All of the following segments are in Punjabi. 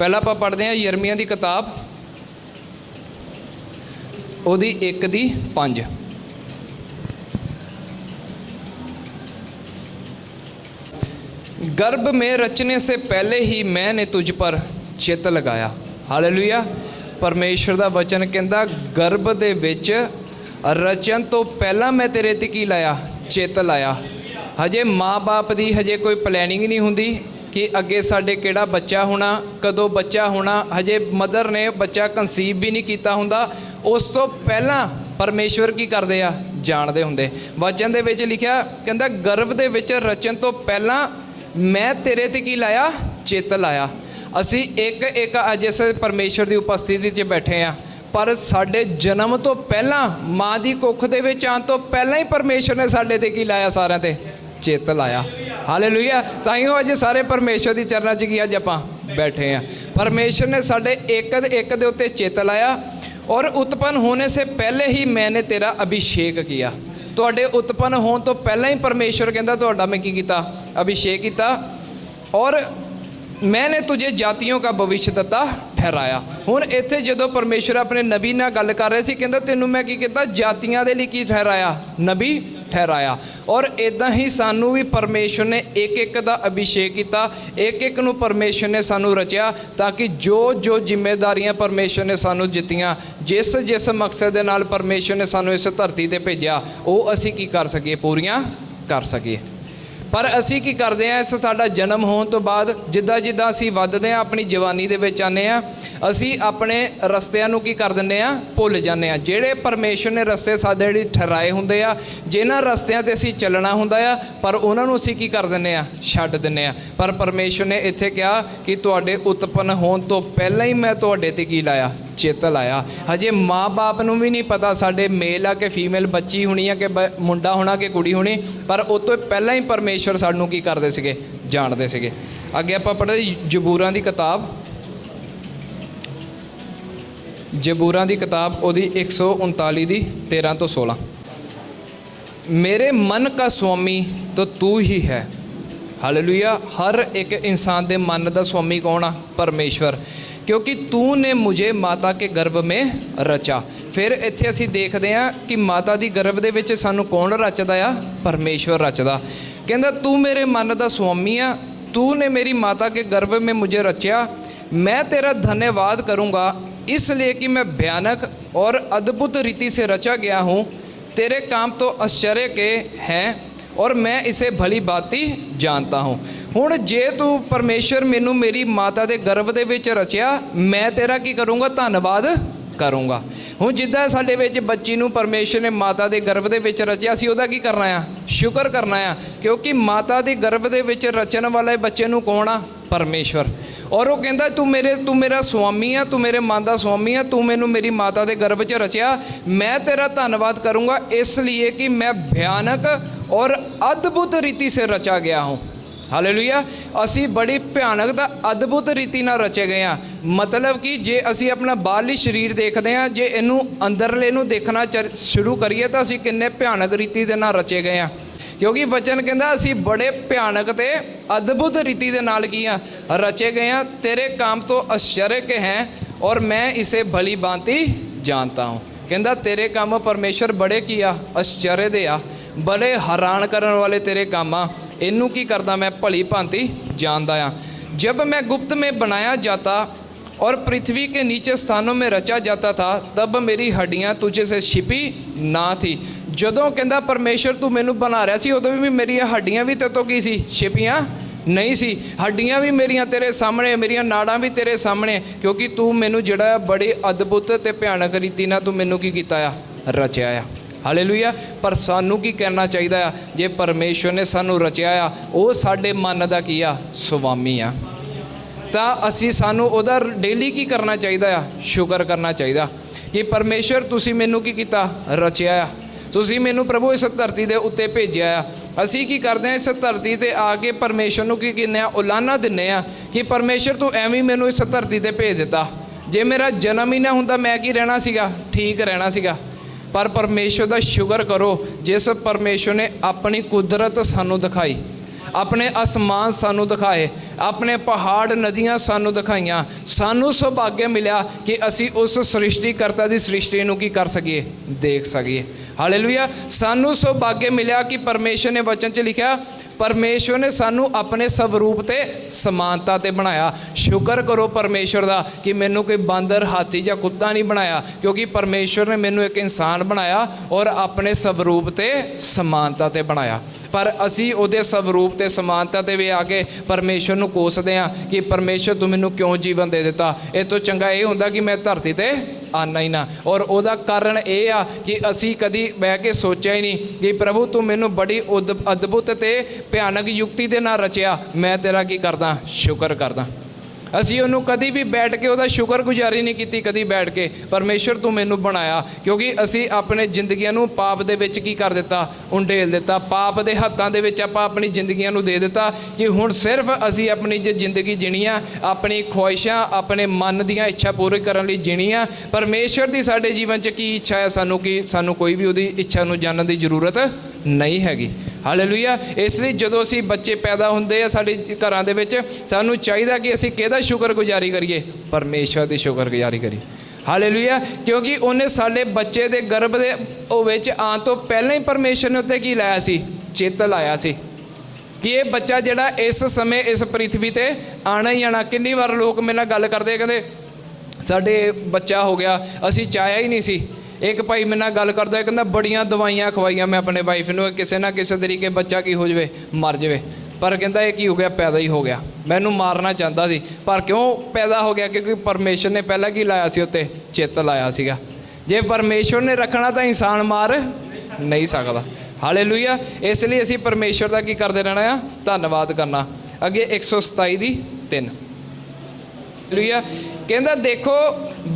ਪਹਿਲਾਂ ਆਪਾਂ ਪੜ੍ਹਦੇ ਹਾਂ ਯਰਮੀਆਂ ਦੀ ਕਿਤਾਬ ਉਹਦੀ 1 ਦੀ 5 गर्भ में रचने से पहले ही मैंने तुझ पर ਚਿੱਤ ਲਗਾਇਆ ਹਾਲੇਲੂਇਆ ਪਰਮੇਸ਼ਰ ਦਾ ਵਚਨ ਕਹਿੰਦਾ ਗਰਭ ਦੇ ਵਿੱਚ ਰਚਨ ਤੋਂ ਪਹਿਲਾਂ ਮੈਂ ਤੇਰੇ ਤੇ ਕੀ ਲਾਇਆ ਚਿੱਤ ਲਾਇਆ ਹਜੇ ਮਾਂ-ਬਾਪ ਦੀ ਹਜੇ ਕੋਈ ਪਲੈਨਿੰਗ ਨਹੀਂ ਹੁੰਦੀ ਕਿ ਅੱਗੇ ਸਾਡੇ ਕਿਹੜਾ ਬੱਚਾ ਹੋਣਾ, ਕਦੋਂ ਬੱਚਾ ਹੋਣਾ, ਹਜੇ ਮਦਰ ਨੇ ਬੱਚਾ ਕਨਸੀਵ ਵੀ ਨਹੀਂ ਕੀਤਾ ਹੁੰਦਾ। ਉਸ ਤੋਂ ਪਹਿਲਾਂ ਪਰਮੇਸ਼ਵਰ ਕੀ ਕਰਦੇ ਆ? ਜਾਣਦੇ ਹੁੰਦੇ। ਵਚਨ ਦੇ ਵਿੱਚ ਲਿਖਿਆ, ਕਹਿੰਦਾ, ਗਰਭ ਦੇ ਵਿੱਚ ਰਚਨ ਤੋਂ ਪਹਿਲਾਂ ਮੈਂ ਤੇਰੇ ਤੇ ਕੀ ਲਾਇਆ? ਚਿੱਤ ਲਾਇਆ। ਅਸੀਂ ਇੱਕ ਇੱਕ ਅੱਜ ਇਸ ਪਰਮੇਸ਼ਵਰ ਦੀ ਉਪਸਥਿਤੀ 'ਚ ਬੈਠੇ ਆ। ਪਰ ਸਾਡੇ ਜਨਮ ਤੋਂ ਪਹਿਲਾਂ, ਮਾਂ ਦੀ ਕੁੱਖ ਦੇ ਵਿੱਚ ਆਉਣ ਤੋਂ ਪਹਿਲਾਂ ਹੀ ਪਰਮੇਸ਼ਵਰ ਨੇ ਸਾਡੇ ਤੇ ਕੀ ਲਾਇਆ? ਸਾਰਿਆਂ ਤੇ? ਚਿੱਤ ਲਾਇਆ। ਹਾਲੇਲੂਇਆ ਤਾਂ ਹੀ ਉਹ ਅੱਜ ਸਾਰੇ ਪਰਮੇਸ਼ਵਰ ਦੀ ਚਰਨਾਂ 'ਚ ਕੀ ਅੱਜ ਆਪਾਂ ਬੈਠੇ ਆ ਪਰਮੇਸ਼ਵਰ ਨੇ ਸਾਡੇ ਇੱਕ ਇੱਕ ਦੇ ਉੱਤੇ ਚੇਤ ਲਾਇਆ ਔਰ ਉਤਪਨ ਹੋਣੇ ਸੇ ਪਹਿਲੇ ਹੀ ਮੈਨੇ ਤੇਰਾ ਅਭਿਸ਼ੇਕ ਕੀਤਾ। ਤੁਹਾਡੇ ਉਤਪਨ ਹੋਣ ਤੋਂ ਪਹਿਲਾਂ ਹੀ ਪਰਮੇਸ਼ਵਰ ਕਹਿੰਦਾ, ਤੁਹਾਡਾ ਮੈਂ ਕੀ ਕੀਤਾ? ਅਭਿਸ਼ੇਕ ਕੀਤਾ। ਔਰ ਮੈਨੇ ਤੁਝੇ ਜਾਤੀਆਂ ਦਾ ਭਵਿਸ਼ਯਤਾ ਠਹਿਰਾਇਆ। ਹੁਣ ਇੱਥੇ ਜਦੋਂ ਪਰਮੇਸ਼ਵਰ ਆਪਣੇ ਨਬੀ ਨਾਲ ਗੱਲ ਕਰ ਰਹੇ ਸੀ, ਕਹਿੰਦਾ, ਤੈਨੂੰ ਮੈਂ ਕੀ ਕੀਤਾ? ਜਾਤੀਆਂ ਦੇ ਲਈ ਕੀ ਠਹਿਰਾਇਆ? ਨਬੀ ਠਹਿਰਾਇਆ। ਔਰ ਇਦਾਂ ਹੀ ਸਾਨੂੰ ਵੀ ਪਰਮੇਸ਼ਵਰ ਨੇ ਇੱਕ ਇੱਕ ਦਾ ਅਭਿਸ਼ੇਕ ਕੀਤਾ। ਇੱਕ ਇੱਕ ਨੂੰ ਪਰਮੇਸ਼ਵਰ ਨੇ ਸਾਨੂੰ ਰਚਿਆ ਤਾਂ ਕਿ ਜੋ ਜੋ ਜ਼ਿੰਮੇਵਾਰੀਆਂ ਪਰਮੇਸ਼ਵਰ ਨੇ ਸਾਨੂੰ ਦਿੱਤੀਆਂ ਜਿਸ ਜਿਸ ਮਕਸਦ ਦੇ ਨਾਲ ਪਰਮੇਸ਼ਵਰ ਨੇ ਸਾਨੂੰ ਇਸ ਧਰਤੀ ਤੇ ਭੇਜਿਆ, ਉਹ ਅਸੀਂ ਕੀ ਕਰ ਸਕੀਏ? ਪੂਰੀਆਂ ਕਰ ਸਕੀਏ। ਪਰ ਅਸੀਂ ਕੀ ਕਰਦੇ ਆ ਇਸ ਸਾਡਾ ਜਨਮ ਹੋਣ ਤੋਂ ਬਾਅਦ ਜਿੱਦਾਂ ਜਿੱਦਾਂ ਅਸੀਂ ਵੱਧਦੇ ਆ ਆਪਣੀ ਜਵਾਨੀ ਦੇ ਵਿੱਚ ਆਨੇ ਆ ਅਸੀਂ ਆਪਣੇ ਰਸਤਿਆਂ ਨੂੰ ਕੀ ਕਰ ਦਿੰਦੇ ਆ ਭੁੱਲ ਜਾਂਦੇ ਆ ਜਿਹੜੇ ਪਰਮੇਸ਼ਰ ਨੇ ਰਸਤੇ ਸਾਡੇ ਜਿਹੜੀ ਠਹਿਰਾਏ ਹੁੰਦੇ ਆ, ਜਿਨ੍ਹਾਂ ਰਸਤਿਆਂ ਤੇ ਅਸੀਂ ਚੱਲਣਾ ਹੁੰਦਾ ਆ, ਪਰ ਉਹਨਾਂ ਨੂੰ ਅਸੀਂ ਕੀ ਕਰ ਦਿੰਦੇ ਆ ਛੱਡ ਦਿੰਦੇ ਆ ਪਰ ਪਰਮੇਸ਼ਰ ਨੇ ਇੱਥੇ ਕਿਹਾ ਕਿ ਤੁਹਾਡੇ ਉਤਪੰਨ ਹੋਣ ਤੋਂ ਪਹਿਲਾਂ ਹੀ ਮੈਂ ਤੁਹਾਡੇ ਤੇ ਕੀ ਲਾਇਆ। ਚੇਤ ਲਾਇਆ ਹਜੇ ਮਾਪੇ ਨੂੰ ਵੀ ਨਹੀਂ ਪਤਾ ਸਾਡੇ ਮੇਲ ਆ ਕਿ ਫੀਮੇਲ ਬੱਚੀ ਹੋਣੀ ਆ ਕਿ ਮੁੰਡਾ ਹੋਣਾ ਕਿ ਕੁੜੀ ਹੋਣੀ, ਪਰ ਉਹ ਤੋਂ ਪਹਿਲਾਂ ਹੀ ਪਰਮੇਸ਼ਰ ਸਾਨੂੰ ਕੀ ਕਰਦੇ ਸੀਗੇ? ਜਾਣਦੇ ਸੀਗੇ। ਅੱਗੇ ਆਪਾਂ ਪੜ੍ਹਦੇ ਜਬੂਰਾਂ ਦੀ ਕਿਤਾਬ। ਜਬੂਰਾਂ ਦੀ ਕਿਤਾਬ ਉਹਦੀ 139 ਦੀ 13 ਤੋਂ 16 ਮੇਰੇ ਮਨ ਦਾ ਸੁਆਮੀ ਤਾਂ ਤੂੰ ਹੀ ਹੈ। ਹਾਲੇਲੂਇਆ ਹਰ ਇੱਕ ਇਨਸਾਨ ਦੇ ਮਨ ਦਾ ਸੁਆਮੀ ਕੌਣ ਆ? ਪਰਮੇਸ਼ਵਰ। ਕਿਉਂਕਿ ਤੂੰ ਨੇ ਮੁਝੇ ਮਾਤਾ ਕੇ ਗਰਭ ਮੇ ਰਚਾ ਫਿਰ ਇੱਥੇ ਅਸੀਂ ਦੇਖਦੇ ਆ ਕਿ ਮਾਤਾ ਦੀ ਗਰਭ ਦੇ ਵਿੱਚ ਸਾਨੂੰ ਕੌਣ ਰਚਦਾ ਆ ਪਰਮੇਸ਼ਵਰ ਰਚਦਾ ਕਹਿੰਦਾ ਤੂੰ ਮੇਰੇ ਮਨ ਦਾ ਸਵਾਮੀ ਆ ਤੂੰ ਨੇ ਮੇਰੀ ਮਾਤਾ ਕੇ ਗਰਭ में मुझे रचा मैं तेरा धन्यवाद करूंगा इसलिए कि मैं भयानक और अद्भुत रीति से रचा गया हूँ तेरे काम तो आश्चर्य के हैं ਔਰ ਮੈਂ ਇਸੇ ਭਲੀ ਬਾਤੀ ਜਾਣਦਾ ਹਾਂ। ਹੁਣ ਜੇ ਤੂੰ ਪਰਮੇਸ਼ਰ ਮੈਨੂੰ ਮੇਰੀ ਮਾਤਾ ਦੇ ਗਰਭ ਦੇ ਵਿੱਚ ਰਚਿਆ, ਮੈਂ ਤੇਰਾ ਕੀ ਕਰੂੰਗਾ? ਧੰਨਵਾਦ ਕਰੂੰਗਾ। ਹੁਣ ਜਿੱਦਾਂ ਸਾਡੇ ਵਿੱਚ ਬੱਚੀ ਨੂੰ ਪਰਮੇਸ਼ਰ ਨੇ ਮਾਤਾ ਦੇ ਗਰਭ ਦੇ ਵਿੱਚ ਰਚਿਆ ਸੀ ਉਹਦਾ ਕੀ ਕਰਨਾ ਆ? ਸ਼ੁਕਰ ਕਰਨਾ ਆ, ਕਿਉਂਕਿ ਮਾਤਾ ਦੇ ਗਰਭ ਦੇ ਵਿੱਚ ਰਚਣ ਵਾਲੇ ਬੱਚੇ ਨੂੰ ਕੌਣ ਆ? ਪਰਮੇਸ਼ਵਰ। ਔਰ ਉਹ ਕਹਿੰਦਾ, ਤੂੰ ਮੇਰੇ, ਤੂੰ ਮੇਰਾ ਸੁਆਮੀ ਆ, ਤੂੰ ਮੇਰੇ ਮਨ ਦਾ ਸੁਆਮੀ ਆ, ਤੂੰ ਮੈਨੂੰ ਮੇਰੀ ਮਾਤਾ ਦੇ ਗਰਭ 'ਚ ਰਚਿਆ। ਮੈਂ ਤੇਰਾ ਧੰਨਵਾਦ ਕਰੂੰਗਾ, ਇਸ ਲਈ ਕਿ ਮੈਂ ਭਿਆਨਕ ਔਰ ਅਦਭੁਤ ਰੀਤੀ ਸੇ ਰਚਾ ਗਿਆ ਹੂੰ। ਹਾਲੇਲੂਇਆ ਅਸੀਂ ਬੜੀ ਭਿਆਨਕ ਦਾ ਅਦਭੁਤ ਰੀਤੀ ਨਾਲ ਰਚੇ ਗਏ ਆ ਮਤਲਬ ਕਿ ਜੇ ਅਸੀਂ ਆਪਣਾ ਬਾਹਰਲੀ ਸਰੀਰ ਦੇਖਦੇ ਆ ਜੇ ਇਹਨੂੰ ਅੰਦਰਲੇ ਨੂੰ ਦੇਖਣਾ ਚਰ- ਸ਼ੁਰੂ ਕਰੀਏ ਤਾਂ ਅਸੀਂ ਕਿੰਨੇ ਭਿਆਨਕ ਰੀਤੀ ਦੇ ਨਾਲ ਰਚੇ ਗਏ ਆ ਕਿਉਂਕਿ ਬਚਨ ਕਹਿੰਦਾ, ਅਸੀਂ ਬੜੇ ਭਿਆਨਕ ਤੇ ਅਦਭੁਤ ਰੀਤੀ ਦੇ ਨਾਲ ਕੀ ਆ, ਰਚੇ ਗਏ ਆ, ਤੇਰੇ ਕੰਮ ਤੋਂ ਅਸ਼ਰਕ ਹੈ ਔਰ ਮੈਂ ਇਸੇ ਭਲੀ ਬਾਂਤੀ ਜਾਣਤਾ ਹਾਂ। ਕਹਿੰਦਾ, ਤੇਰੇ ਕੰਮ ਪਰਮੇਸ਼ਰ ਬੜੇ ਕੀ ਆ, ਅਸ਼ਚਰਯ ਦੇ ਆ, ਬੜੇ ਹੈਰਾਨ ਕਰਨ ਵਾਲੇ ਤੇਰੇ ਕੰਮ ਆ। ਇਹਨੂੰ ਕੀ ਕਰਦਾ ਮੈਂ? ਭਲੀ ਭਾਂਤੀ ਜਾਣਦਾ ਆ ਜਬ ਮੈਂ ਗੁਪਤ ਮੇ ਬਣਾਇਆ ਜਾਤਾ ਔਰ ਪ੍ਰਿਥਵੀ ਕੇ ਨੀਚੇ स्थानों में रचा जाता ਥਾ, ਤਬ ਮੇਰੀ ਹੱਡੀਆਂ तुझे ਸੇ ਛਿਪੀ ਨਾ ਥੀ। ਜਦੋਂ ਕਹਿੰਦਾ ਪਰਮੇਸ਼ਰ ਤੂੰ ਮੈਨੂੰ ਬਣਾ ਰਿਹਾ ਸੀ, ਉਦੋਂ ਵੀ ਮੇਰੀਆਂ ਹੱਡੀਆਂ ਵੀ ਤੇਤੋਂ ਕੀ ਸੀ? ਛਿਪੀਆਂ ਨਹੀਂ ਸੀ। ਹੱਡੀਆਂ ਵੀ ਮੇਰੀਆਂ ਤੇਰੇ ਸਾਹਮਣੇ, ਮੇਰੀਆਂ ਨਾੜਾਂ ਵੀ ਤੇਰੇ ਸਾਹਮਣੇ, ਕਿਉਂਕਿ ਤੂੰ ਮੈਨੂੰ ਜਿਹੜਾ ਬੜੀ ਅਦਭੁਤ ਤੇ ਭਿਆਨਕ ਰੀਤੀ ਨਾਲ ਤੂੰ ਮੈਨੂੰ ਕੀ ਕੀਤਾ ਆ? ਰਚਿਆ ਆ। ਹਾਲੇਲੂਇਆ ਪਰ ਸਾਨੂੰ ਕੀ ਕਰਨਾ ਚਾਹੀਦਾ ਆ? ਜੇ ਪਰਮੇਸ਼ਰ ਨੇ ਸਾਨੂੰ ਰਚਿਆ ਆ, ਉਹ ਸਾਡੇ ਮਨ ਦਾ ਕੀ ਆ? ਸੁਆਮੀ ਆ। ਤਾਂ ਅਸੀਂ ਸਾਨੂੰ ਉਹਦਾ ਡੇਲੀ ਕੀ ਕਰਨਾ ਚਾਹੀਦਾ ਆ? ਸ਼ੁਕਰ ਕਰਨਾ ਚਾਹੀਦਾ। ਕਿ ਪਰਮੇਸ਼ਰ, ਤੁਸੀਂ ਮੈਨੂੰ ਕੀ ਕੀਤਾ? ਰਚਿਆ ਆ। ਤੁਸੀਂ ਮੈਨੂੰ ਪ੍ਰਭੂ ਇਸ ਧਰਤੀ ਦੇ ਉੱਤੇ ਭੇਜਿਆ ਆ। ਅਸੀਂ ਕੀ ਕਰਦੇ ਆ ਇਸ ਧਰਤੀ ਤੇ ਆ ਕੇ ਪਰਮੇਸ਼ਰ ਨੂੰ ਕੀ ਕਹਿੰਦੇ ਆ ਉਲਾਨਾ ਦਿੰਨੇ ਆ ਕਿ ਪਰਮੇਸ਼ਰ ਤੂੰ ਐਵੇਂ ਮੈਨੂੰ ਇਸ ਧਰਤੀ ਤੇ ਭੇਜ ਦਿੱਤਾ। ਜੇ ਮੇਰਾ ਜਨਮ ਹੀ ਨਾ ਹੁੰਦਾ ਮੈਂ ਕੀ ਰਹਿਣਾ ਸੀਗਾ? ਠੀਕ ਰਹਿਣਾ ਸੀਗਾ। ਪਰ ਪਰਮੇਸ਼ਰ ਦਾ ਸ਼ੁਕਰ ਕਰੋ, ਜਿਸ ਪਰਮੇਸ਼ਰ ਨੇ ਆਪਣੀ ਕੁਦਰਤ ਸਾਨੂੰ ਦਿਖਾਈ, ਆਪਣੇ ਅਸਮਾਨ ਸਾਨੂੰ ਦਿਖਾਏ, ਆਪਣੇ ਪਹਾੜ ਨਦੀਆਂ ਸਾਨੂੰ ਦਿਖਾਈਆਂ, ਸਾਨੂੰ ਸੁਭਾਗਿਆ ਮਿਲਿਆ ਕਿ ਅਸੀਂ ਉਸ ਸ੍ਰਿਸ਼ਟੀਕਰਤਾ ਦੀ ਸ੍ਰਿਸ਼ਟੀ ਨੂੰ ਕੀ ਕਰ ਸਕੀਏ? ਦੇਖ ਸਕੀਏ। ਹਾਲੇਲੂਇਆ ਸਾਨੂੰ ਸੁਭਾਗਿਆ ਮਿਲਿਆ ਕਿ ਪਰਮੇਸ਼ਰ ਨੇ ਵਚਨ 'ਚ ਲਿਖਿਆ ਪਰਮੇਸ਼ਵਰ ਨੇ ਸਾਨੂੰ ਆਪਣੇ ਸਵਰੂਪ ਤੇ ਸਮਾਨਤਾ ਤੇ ਬਣਾਇਆ ਸ਼ੁਕਰ ਕਰੋ ਪਰਮੇਸ਼ਵਰ ਦਾ ਕਿ ਮੈਨੂੰ ਕੋਈ ਬਾਂਦਰ ਹਾਥੀ ਜਾਂ ਕੁੱਤਾ ਨਹੀਂ ਬਣਾਇਆ ਕਿਉਂਕਿ ਪਰਮੇਸ਼ਵਰ ਨੇ ਮੈਨੂੰ ਇੱਕ ਇਨਸਾਨ ਬਣਾਇਆ ਔਰ ਆਪਣੇ ਸਵਰੂਪ ਤੇ ਸਮਾਨਤਾ ਤੇ ਬਣਾਇਆ ਪਰ ਅਸੀਂ ਉਹਦੇ ਸਵਰੂਪ ਤੇ ਸਮਾਨਤਾ ਤੇ ਵੀ ਆ ਕੇ ਪਰਮੇਸ਼ਵਰ ਨੂੰ ਕੋਸਦੇ ਆ ਕਿ ਪਰਮੇਸ਼ਵਰ ਤੂੰ ਮੈਨੂੰ ਕਿਉਂ ਜੀਵਨ ਦੇ ਦਿੱਤਾ ਇਹ ਤੋਂ ਚੰਗਾ ਇਹ ਹੁੰਦਾ ਕਿ ਮੈਂ ਧਰਤੀ ਤੇ ਆਨਾ ਹੀ ਨਾ। ਔਰ ਉਹਦਾ ਕਾਰਨ ਇਹ ਆ ਕਿ ਅਸੀਂ ਕਦੀ ਬਹਿ ਕੇ ਸੋਚਿਆ ਹੀ ਨਹੀਂ ਕਿ ਪ੍ਰਭੂ ਤੂੰ ਮੈਨੂੰ ਬੜੀ ਉਦ- ਅਦਭੁਤ ਤੇ ਭਿਆਨਕ ਯੁਕਤੀ ਦੇ ਨਾਲ ਰਚਿਆ। ਮੈਂ ਤੇਰਾ ਕੀ ਕਰਦਾ? ਸ਼ੁਕਰ ਕਰਦਾ। ਅਸੀਂ ਉਹਨੂੰ ਕਦੀ ਵੀ ਬੈਠ ਕੇ ਉਹਦਾ ਸ਼ੁਕਰਗੁਜ਼ਾਰੀ ਨਹੀਂ ਕੀਤੀ ਕਦੀ ਬੈਠ ਕੇ। ਪਰਮੇਸ਼ਰ ਤੂੰ ਮੈਨੂੰ ਬਣਾਇਆ, ਕਿਉਂਕਿ ਅਸੀਂ ਆਪਣੇ ਜ਼ਿੰਦਗੀਆਂ ਨੂੰ ਪਾਪ ਦੇ ਵਿੱਚ ਕੀ ਕਰ ਦਿੱਤਾ? ਉੰਡੇਲ ਦਿੱਤਾ। ਪਾਪ ਦੇ ਹੱਥਾਂ ਦੇ ਵਿੱਚ ਆਪਾਂ ਆਪਣੀ ਜ਼ਿੰਦਗੀਆਂ ਨੂੰ ਦੇ ਦਿੱਤਾ ਕਿ ਹੁਣ ਸਿਰਫ ਅਸੀਂ ਆਪਣੀ ਜੇ ਜ਼ਿੰਦਗੀ ਜੀਣੀ ਆ, ਆਪਣੀ ਖੁਆਇਸ਼ਾਂ, ਆਪਣੇ ਮਨ ਦੀਆਂ ਇੱਛਾ ਪੂਰੀ ਕਰਨ ਲਈ ਜੀਣੀ ਆ। ਪਰਮੇਸ਼ਰ ਦੀ ਸਾਡੇ ਜੀਵਨ 'ਚ ਕੀ ਇੱਛਾ ਹੈ ਸਾਨੂੰ ਕਿ ਸਾਨੂੰ ਕੋਈ ਵੀ ਉਹਦੀ ਇੱਛਾ ਨੂੰ ਜਾਣਨ ਦੀ ਜ਼ਰੂਰਤ ਨਹੀਂ ਹੈਗੀ। ਹਾਲੇਲੂਇਆ ਇਸ ਲਈ ਜਦੋਂ ਅਸੀਂ ਬੱਚੇ ਪੈਦਾ ਹੁੰਦੇ ਆ ਸਾਡੇ ਘਰਾਂ ਦੇ ਵਿੱਚ, ਸਾਨੂੰ ਚਾਹੀਦਾ ਕਿ ਅਸੀਂ ਕਿਹਦਾ ਸ਼ੁਕਰਗੁਜ਼ਾਰੀ ਕਰੀਏ? ਪਰਮੇਸ਼ਰ ਦੀ ਸ਼ੁਕਰਗੁਜ਼ਾਰੀ ਕਰੀਏ ਹਾਲੇਲੂਇਆ ਕਿਉਂਕਿ ਉਹਨੇ ਸਾਡੇ ਬੱਚੇ ਦੇ ਗਰਭ ਦੇ ਉਹ ਵਿੱਚ ਆਉਣ ਤੋਂ ਪਹਿਲਾਂ ਹੀ ਪਰਮੇਸ਼ਰ ਨੇ ਉੱਤੇ ਕੀ ਲਾਇਆ ਸੀ? ਚੇਤ ਲਾਇਆ ਸੀ। ਕਿ ਇਹ ਬੱਚਾ ਜਿਹੜਾ ਇਸ ਸਮੇਂ ਇਸ ਪ੍ਰਿਥਵੀ ਤੇ ਆਣਾ ਹੀ ਆਣਾ ਕਿੰਨੀ ਵਾਰ ਲੋਕ ਮੇਰੇ ਨਾਲ ਗੱਲ ਕਰਦੇ ਕਹਿੰਦੇ, ਸਾਡੇ ਬੱਚਾ ਹੋ ਗਿਆ, ਅਸੀਂ ਚਾਹਿਆ ਹੀ ਨਹੀਂ ਸੀ। ਇੱਕ ਭਾਈ ਮੇਰੇ ਨਾਲ ਗੱਲ ਕਰਦਾ ਕਹਿੰਦਾ, ਬੜੀਆਂ ਦਵਾਈਆਂ ਖਵਾਈਆਂ ਮੈਂ ਆਪਣੇ ਵਾਈਫ ਨੂੰ, ਕਿਸੇ ਨਾ ਕਿਸੇ ਤਰੀਕੇ ਬੱਚਾ ਕੀ ਹੋ ਜਾਵੇ, ਮਰ ਜਾਵੇ। ਪਰ ਕਹਿੰਦਾ, ਇਹ ਕੀ ਹੋ ਗਿਆ? ਪੈਦਾ ਹੀ ਹੋ ਗਿਆ। ਮੈਨੂੰ ਮਾਰਨਾ ਚਾਹੁੰਦਾ ਸੀ, ਪਰ ਕਿਉਂ ਪੈਦਾ ਹੋ ਗਿਆ? ਕਿਉਂਕਿ ਪਰਮੇਸ਼ਰ ਨੇ ਪਹਿਲਾਂ ਕੀ ਲਾਇਆ ਸੀ ਉੱਤੇ? ਚਿੱਤ ਲਾਇਆ ਸੀਗਾ। ਜੇ ਪਰਮੇਸ਼ਰ ਨੇ ਰੱਖਣਾ ਤਾਂ ਇਨਸਾਨ ਮਾਰ ਨਹੀਂ ਸਕਦਾ। ਹਾਲੇਲੂਇਆ ਇਸ ਲਈ ਅਸੀਂ ਪਰਮੇਸ਼ਰ ਦਾ ਕੀ ਕਰਦੇ ਰਹਿਣਾ ਆ? ਧੰਨਵਾਦ ਕਰਨਾ। ਅੱਗੇ 127 ਦੀ 3 ਹਾਲੇਲੂਇਆ कहता देखो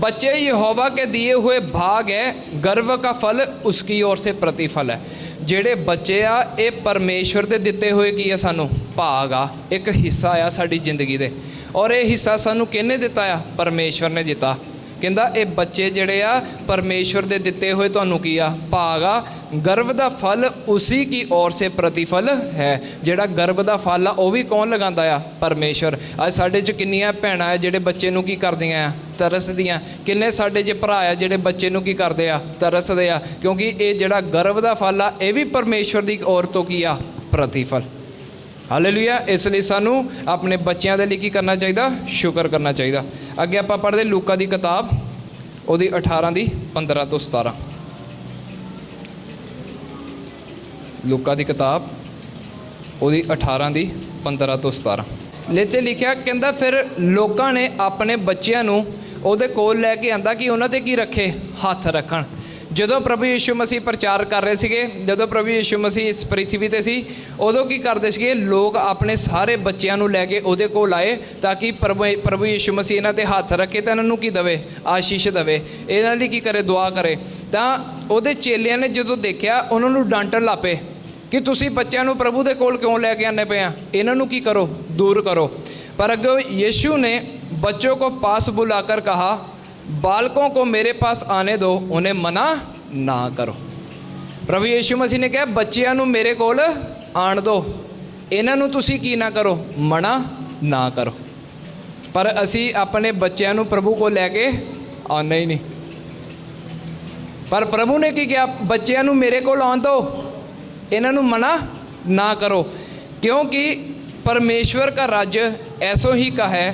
बच्चे यहोवा के दिए हुए भाग है गर्व का फल उसकी ओर से प्रतिफल है ਜਿਹੜੇ ਬੱਚੇ ਆ ਇਹ ਪਰਮੇਸ਼ਵਰ ਦੇ ਦਿੱਤੇ ਹੋਏ ਕੀ ਆ ਸਾਨੂੰ ਭਾਗ ਆ ਇੱਕ ਹਿੱਸਾ ਆ ਸਾਡੀ ਜ਼ਿੰਦਗੀ ਦੇ ਔਰ ਇਹ ਹਿੱਸਾ ਸਾਨੂੰ ਕਿਹਨੇ ਦਿੱਤਾ ਆ ਪਰਮੇਸ਼ਵਰ ਨੇ ਦਿੱਤਾ ਕਹਿੰਦਾ, ਇਹ ਬੱਚੇ ਜਿਹੜੇ ਆ, ਪਰਮੇਸ਼ਵਰ ਦੇ ਦਿੱਤੇ ਹੋਏ ਤੁਹਾਨੂੰ ਕੀ ਆ? ਭਾਗ ਆ। ਗਰਭ ਦਾ ਫਲ ਉਸੇ ਕੀ ਔਰ ਸੇ ਪ੍ਰਤੀਫਲ ਹੈ? ਜਿਹੜਾ ਗਰਭ ਦਾ ਫਲ ਆ, ਉਹ ਵੀ ਕੌਣ ਲਗਾਉਂਦਾ ਆ? ਪਰਮੇਸ਼ਵਰ। ਅੱਜ ਸਾਡੇ ਚ ਕਿੰਨੀਆਂ ਭੈਣਾਂ ਆ ਜਿਹੜੇ ਬੱਚੇ ਨੂੰ ਕੀ ਕਰਦੀਆਂ ਆ? ਤਰਸਦੀਆਂ। ਕਿੰਨੇ ਸਾਡੇ ਚ ਭਰਾ ਆ ਜਿਹੜੇ ਬੱਚੇ ਨੂੰ ਕੀ ਕਰਦੇ ਆ? ਤਰਸਦੇ ਆ। ਕਿਉਂਕਿ ਇਹ ਜਿਹੜਾ ਗਰਭ ਦਾ ਫਲ ਆ, ਇਹ ਵੀ ਪਰਮੇਸ਼ਵਰ ਦੀ ਔਰ ਤੋਂ ਕੀ ਆ? ਪ੍ਰਤੀਫਲ। ਹਾਲੇਲੂਇਆ ਇਸ ਲਈ ਸਾਨੂੰ ਆਪਣੇ ਬੱਚਿਆਂ ਦੇ ਲਈ ਕੀ ਕਰਨਾ ਚਾਹੀਦਾ? ਸ਼ੁਕਰ ਕਰਨਾ ਚਾਹੀਦਾ। ਅੱਗੇ ਆਪਾਂ ਪੜ੍ਹਦੇ ਲੂਕਾ ਦੀ ਕਿਤਾਬ, ਉਹਦੀ 18 ਦੀ 15 ਤੋਂ 17 ਲੂਕਾ ਦੀ ਕਿਤਾਬ, ਉਹਦੀ 18 ਦੀ 15 ਤੋਂ 17 ਲੇਚੇ ਲਿਖਿਆ, ਕਹਿੰਦਾ ਫਿਰ ਲੋਕਾਂ ਨੇ ਆਪਣੇ ਬੱਚਿਆਂ ਨੂੰ ਉਹਦੇ ਕੋਲ ਲੈ ਕੇ ਆਂਦਾ ਕਿ ਉਹਨਾਂ ਤੇ ਕੀ ਰੱਖੇ? ਹੱਥ ਰੱਖਣ। ਜਦੋਂ ਪ੍ਰਭੂ ਯੀਸ਼ੂ ਮਸੀਹ ਪ੍ਰਚਾਰ ਕਰ ਰਹੇ ਸੀਗੇ ਜਦੋਂ ਪ੍ਰਭੂ ਯੀਸ਼ੂ ਮਸੀਹ ਇਸ ਪ੍ਰਿਥਵੀ ਤੇ ਸੀ ਉਦੋਂ ਕੀ ਕਰਦੇ ਸੀਗੇ ਲੋਕ ਆਪਣੇ ਸਾਰੇ ਬੱਚਿਆਂ ਨੂੰ ਲੈ ਕੇ ਉਹਦੇ ਕੋਲ ਆਏ ਤਾਂ ਕਿ ਪ੍ਰਭੂ ਪ੍ਰਭੂ ਯੀਸ਼ੂ ਮਸੀਹ ਇਹਨਾਂ ਤੇ ਹੱਥ ਰੱਖੇ ਤਾਂ ਇਹਨਾਂ ਨੂੰ ਕੀ ਦਵੇ ਆਸ਼ੀਸ਼ ਦਵੇ ਇਹਨਾਂ ਲਈ ਕੀ ਕਰੇ ਦੁਆ ਕਰੇ ਤਾਂ ਉਹਦੇ ਚੇਲਿਆਂ ਨੇ ਜਦੋਂ ਦੇਖਿਆ ਉਹਨਾਂ ਨੂੰ ਡਾਂਟਣ ਲੱਪੇ ਕਿ ਤੁਸੀਂ ਬੱਚਿਆਂ ਨੂੰ ਪ੍ਰਭੂ ਦੇ ਕੋਲ ਕਿਉਂ ਲੈ ਕੇ ਆਨੇ ਪਏ ਆ ਇਹਨਾਂ ਨੂੰ ਕੀ ਕਰੋ ਦੂਰ ਕਰੋ पर अगर यीशु ने बच्चों को पास बुलाकर कहा बालकों को मेरे पास आने दो उन्हें मना ना करो ਪ੍ਰਭੂ ਯੀਸ਼ੂ ਮਸੀਹ ਨੇ ਕਿਹਾ ਬੱਚਿਆਂ ਨੂੰ ਮੇਰੇ ਕੋਲ ਆਣ ਦਿਓ ਇਹਨਾਂ ਨੂੰ ਤੁਸੀਂ ਕੀ ਨਾ ਕਰੋ ਮਨਾ ਨਾ ਕਰੋ ਪਰ ਅਸੀਂ ਆਪਣੇ ਬੱਚਿਆਂ ਨੂੰ ਪ੍ਰਭੂ ਕੋਲ ਲੈ ਕੇ ਆਉਂਦੇ ਹੀ ਨਹੀਂ ਪਰ ਪ੍ਰਭੂ ਨੇ ਕੀ ਕਿਹਾ ਬੱਚਿਆਂ ਨੂੰ ਮੇਰੇ ਕੋਲ ਆਉਣ ਦਿਓ ਇਹਨਾਂ ਨੂੰ ਮਨਾ ਨਾ ਕਰੋ क्योंकि परमेश्वर का राज्य ऐसो ही का है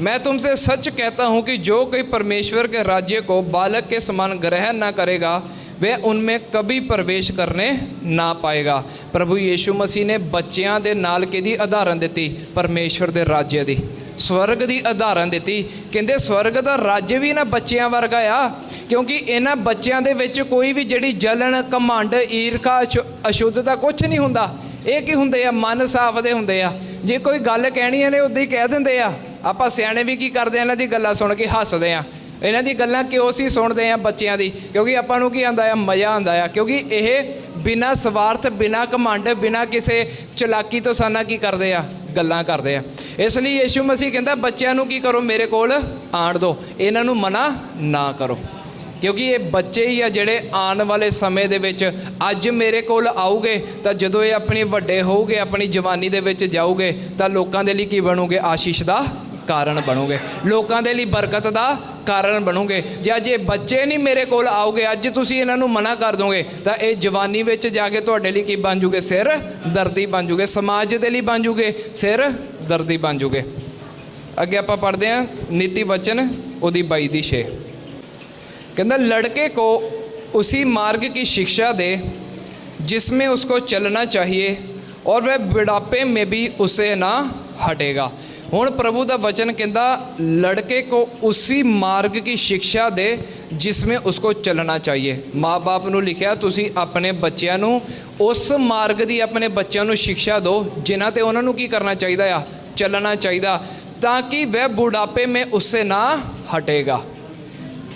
मैं तुमसे सच कहता हूँ कि जो कोई परमेश्वर के राज्य को बालक के समान ग्रहण ना करेगा वह उनमें कभी प्रवेश करने ਨਾ ਪਾਏਗਾ ਪ੍ਰਭੂ ਯੀਸ਼ੂ ਮਸੀਹ ਨੇ ਬੱਚਿਆਂ ਦੇ ਨਾਲ ਕਿਹਦੀ ਉਦਾਹਰਨ ਦਿੱਤੀ ਪਰਮੇਸ਼ਵਰ ਦੇ ਰਾਜ ਦੀ ਸਵਰਗ ਦੀ ਉਦਾਹਰਨ ਦਿੱਤੀ ਕਹਿੰਦੇ ਸਵਰਗ ਦਾ ਰਾਜ ਵੀ ਨਾ ਬੱਚਿਆਂ ਵਰਗਾ ਆ ਕਿਉਂਕਿ ਇਹਨਾਂ ਬੱਚਿਆਂ ਦੇ ਵਿੱਚ ਕੋਈ ਵੀ ਜਿਹੜੀ ਜਲਨ ਕਮੰਡ ਈਰਖਾ ਅਸ਼ੁ- ਅਸ਼ੁੱਧਤਾ ਕੁਝ ਨਹੀਂ ਹੁੰਦਾ ਇਹ ਕੀ ਹੁੰਦੇ ਆ ਮਨ ਸਾਫ ਦੇ ਹੁੰਦੇ ਆ ਜੇ ਕੋਈ ਗੱਲ ਕਹਿਣੀ ਹੈ ਨੇ ਉਦਾਂ ਹੀ ਕਹਿ ਦਿੰਦੇ ਆ ਆਪਾਂ ਸਿਆਣੇ ਵੀ ਕੀ ਕਰਦੇ ਆ, ਇਹਨਾਂ ਦੀ ਗੱਲਾਂ ਸੁਣ ਕੇ ਹੱਸਦੇ ਆ। ਇਹਨਾਂ ਦੀ ਗੱਲਾਂ ਕਿਉਂ ਸੀ ਸੁਣਦੇ ਆ ਬੱਚਿਆਂ ਦੀ? ਕਿਉਂਕਿ ਆਪਾਂ ਨੂੰ ਕੀ ਆਂਦਾ ਆ? ਮਜ਼ਾ ਆਂਦਾ ਆ। ਕਿਉਂਕਿ ਇਹ ਬਿਨਾ ਸਵਾਰਥ, ਬਿਨਾ ਕਮੰਡ ਬਿਨਾ ਕਿਸੇ ਚਲਾਕੀ ਤੋਂ ਸਾਨਾ ਕੀ ਕਰਦੇ ਆ? ਗੱਲਾਂ ਕਰਦੇ ਆ। ਇਸ ਲਈ ਯੀਸ਼ੂ ਮਸੀਹ ਕਹਿੰਦਾ, ਬੱਚਿਆਂ ਨੂੰ ਕੀ ਕਰੋ? ਮੇਰੇ ਕੋਲ ਆਣ ਦਿਓ ਇਹਨਾਂ ਨੂੰ ਮਨਾ ਨਾ ਕਰੋ। ਕਿਉਂਕਿ ਇਹ ਬੱਚੇ ਹੀ ਆ ਜਿਹੜੇ ਆਉਣ ਵਾਲੇ ਸਮੇਂ ਦੇ ਵਿੱਚ ਅੱਜ ਮੇਰੇ ਕੋਲ ਆਉਗੇ, ਤਾਂ ਜਦੋਂ ਇਹ ਆਪਣੇ ਵੱਡੇ ਹੋਊਗੇ, ਆਪਣੀ ਜਵਾਨੀ ਦੇ ਵਿੱਚ ਜਾਊਗੇ, ਤਾਂ ਲੋਕਾਂ ਦੇ ਲਈ ਕੀ ਬਣੂਗੇ? ਆਸ਼ੀਸ਼ ਦਾ ਕਾਰਨ ਬਣੋਗੇ ਲੋਕਾਂ ਦੇ ਲਈ ਬਰਕਤ ਦਾ ਕਾਰਨ ਬਣੋਗੇ ਜੇ ਅੱਜ ਇਹ ਬੱਚੇ ਨਹੀਂ ਮੇਰੇ ਕੋਲ ਆਉਗੇ ਅੱਜ ਤੁਸੀਂ ਇਹਨਾਂ ਨੂੰ ਮਨਾ ਕਰ ਦੋਗੇ ਤਾਂ ਇਹ ਜਵਾਨੀ ਵਿੱਚ ਜਾ ਕੇ ਤੁਹਾਡੇ ਲਈ ਕੀ ਬਣ ਜੂਗੇ ਸਿਰ ਦਰਦੀ ਬਣ ਜੂਗੇ ਸਮਾਜ ਦੇ ਲਈ ਬਣ ਜੂਗੇ ਸਿਰ ਦਰਦੀ ਬਣ ਜੂਗੇ ਅੱਗੇ ਆਪਾਂ ਪੜ੍ਹਦੇ ਹਾਂ ਨੀਤੀ ਵਚਨ ਉਹਦੀ 22 ਦੀ 6 कहता लड़के को उसी मार्ग की शिक्षा दे जिसमें उसको चलना चाहिए और वह बुढ़ापे में भी उसे ना हटेगा ਹੁਣ ਪ੍ਰਭੂ ਦਾ ਵਚਨ ਕਹਿੰਦਾ, ਲੜਕੇ ਕੋ ਉसी ਮਾਰਗ ਕੀ ਸਿੱਖਿਆ ਦੇ ਜਿਸਮੇ ਉਸਕੋ ਚੱਲਣਾ ਚਾਹੀਏ? ਮਾਪੇ ਨੂੰ ਲਿਖਿਆ, ਤੁਸੀਂ ਆਪਣੇ ਬੱਚਿਆਂ ਨੂੰ ਉਸ ਮਾਰਗ ਦੀ ਆਪਣੇ ਬੱਚਿਆਂ ਨੂੰ ਸਿੱਖਿਆ ਦਿਓ, ਜਿਨ੍ਹਾਂ ਤੇ ਉਹਨਾਂ ਨੂੰ ਕੀ ਕਰਨਾ ਚਾਹੀਦਾ ਆ? ਚੱਲਣਾ ਚਾਹੀਦਾ, ਤਾਂ ਕਿ ਵਹ ਬੁਢਾਪੇ ਮੇ ਉਸੇ ਨਾ ਹਟੇਗਾ।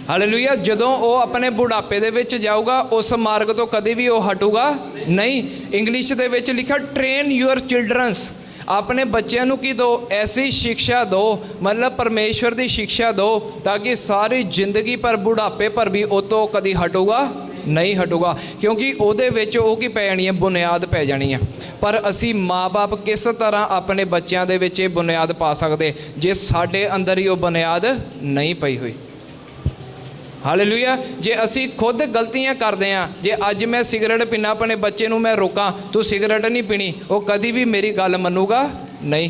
ਹਾਲੇਲੂਇਆ ਜਦੋਂ ਉਹ ਆਪਣੇ ਬੁਢਾਪੇ ਦੇ ਵਿੱਚ ਜਾਊਗਾ, ਉਸ ਮਾਰਗ ਤੋਂ ਕਦੇ ਵੀ ਉਹ ਹਟੂਗਾ ਨਹੀਂ। ਇੰਗਲਿਸ਼ ਦੇ ਵਿੱਚ ਲਿਖਿਆ ਟ੍ਰੇਨ ਯੂਅਰ ਚਿਲਡਰਨਸ ਆਪਣੇ ਬੱਚਿਆਂ ਨੂੰ ਕੀ ਦਿਓ ਐਸੀ ਸਿੱਖਿਆ ਦਿਓ ਮਤਲਬ ਪਰਮੇਸ਼ਵਰ ਦੀ ਸਿੱਖਿਆ ਦਿਓ ਤਾਂ ਕਿ ਸਾਰੀ ਜ਼ਿੰਦਗੀ ਪਰ ਬੁਢਾਪੇ ਪਰ ਵੀ ਉਹ ਤੋਂ ਕਦੀ ਹਟੂਗਾ? ਨਹੀਂ ਹਟੂਗਾ। ਕਿਉਂਕਿ ਉਹਦੇ ਵਿੱਚ ਉਹ ਕੀ ਪੈ ਜਾਣੀ ਹੈ? ਬੁਨਿਆਦ ਪੈ ਜਾਣੀ ਹੈ। ਪਰ ਅਸੀਂ ਮਾਪੇ ਕਿਸ ਤਰ੍ਹਾਂ ਆਪਣੇ ਬੱਚਿਆਂ ਦੇ ਵਿੱਚ ਇਹ ਬੁਨਿਆਦ ਪਾ ਸਕਦੇ? ਜੇ ਸਾਡੇ ਅੰਦਰ ਹੀ ਉਹ ਬੁਨਿਆਦ ਨਹੀਂ ਪਈ ਹੋਈ। ਹਾਲੇਲੂਇਆ ਜੇ ਅਸੀਂ ਖੁਦ ਗਲਤੀਆਂ ਕਰਦੇ ਆ ਜੇ ਅੱਜ ਮੈਂ ਸਿਗਰਟ ਪੀਣਾ ਆਪਣੇ ਬੱਚੇ ਨੂੰ ਮੈਂ ਰੋਕਾਂ, ਤੂੰ ਸਿਗਰਟ ਨਹੀਂ ਪੀਣੀ, ਉਹ ਕਦੀ ਵੀ ਮੇਰੀ ਗੱਲ ਮੰਨੂਗਾ? ਨਹੀਂ।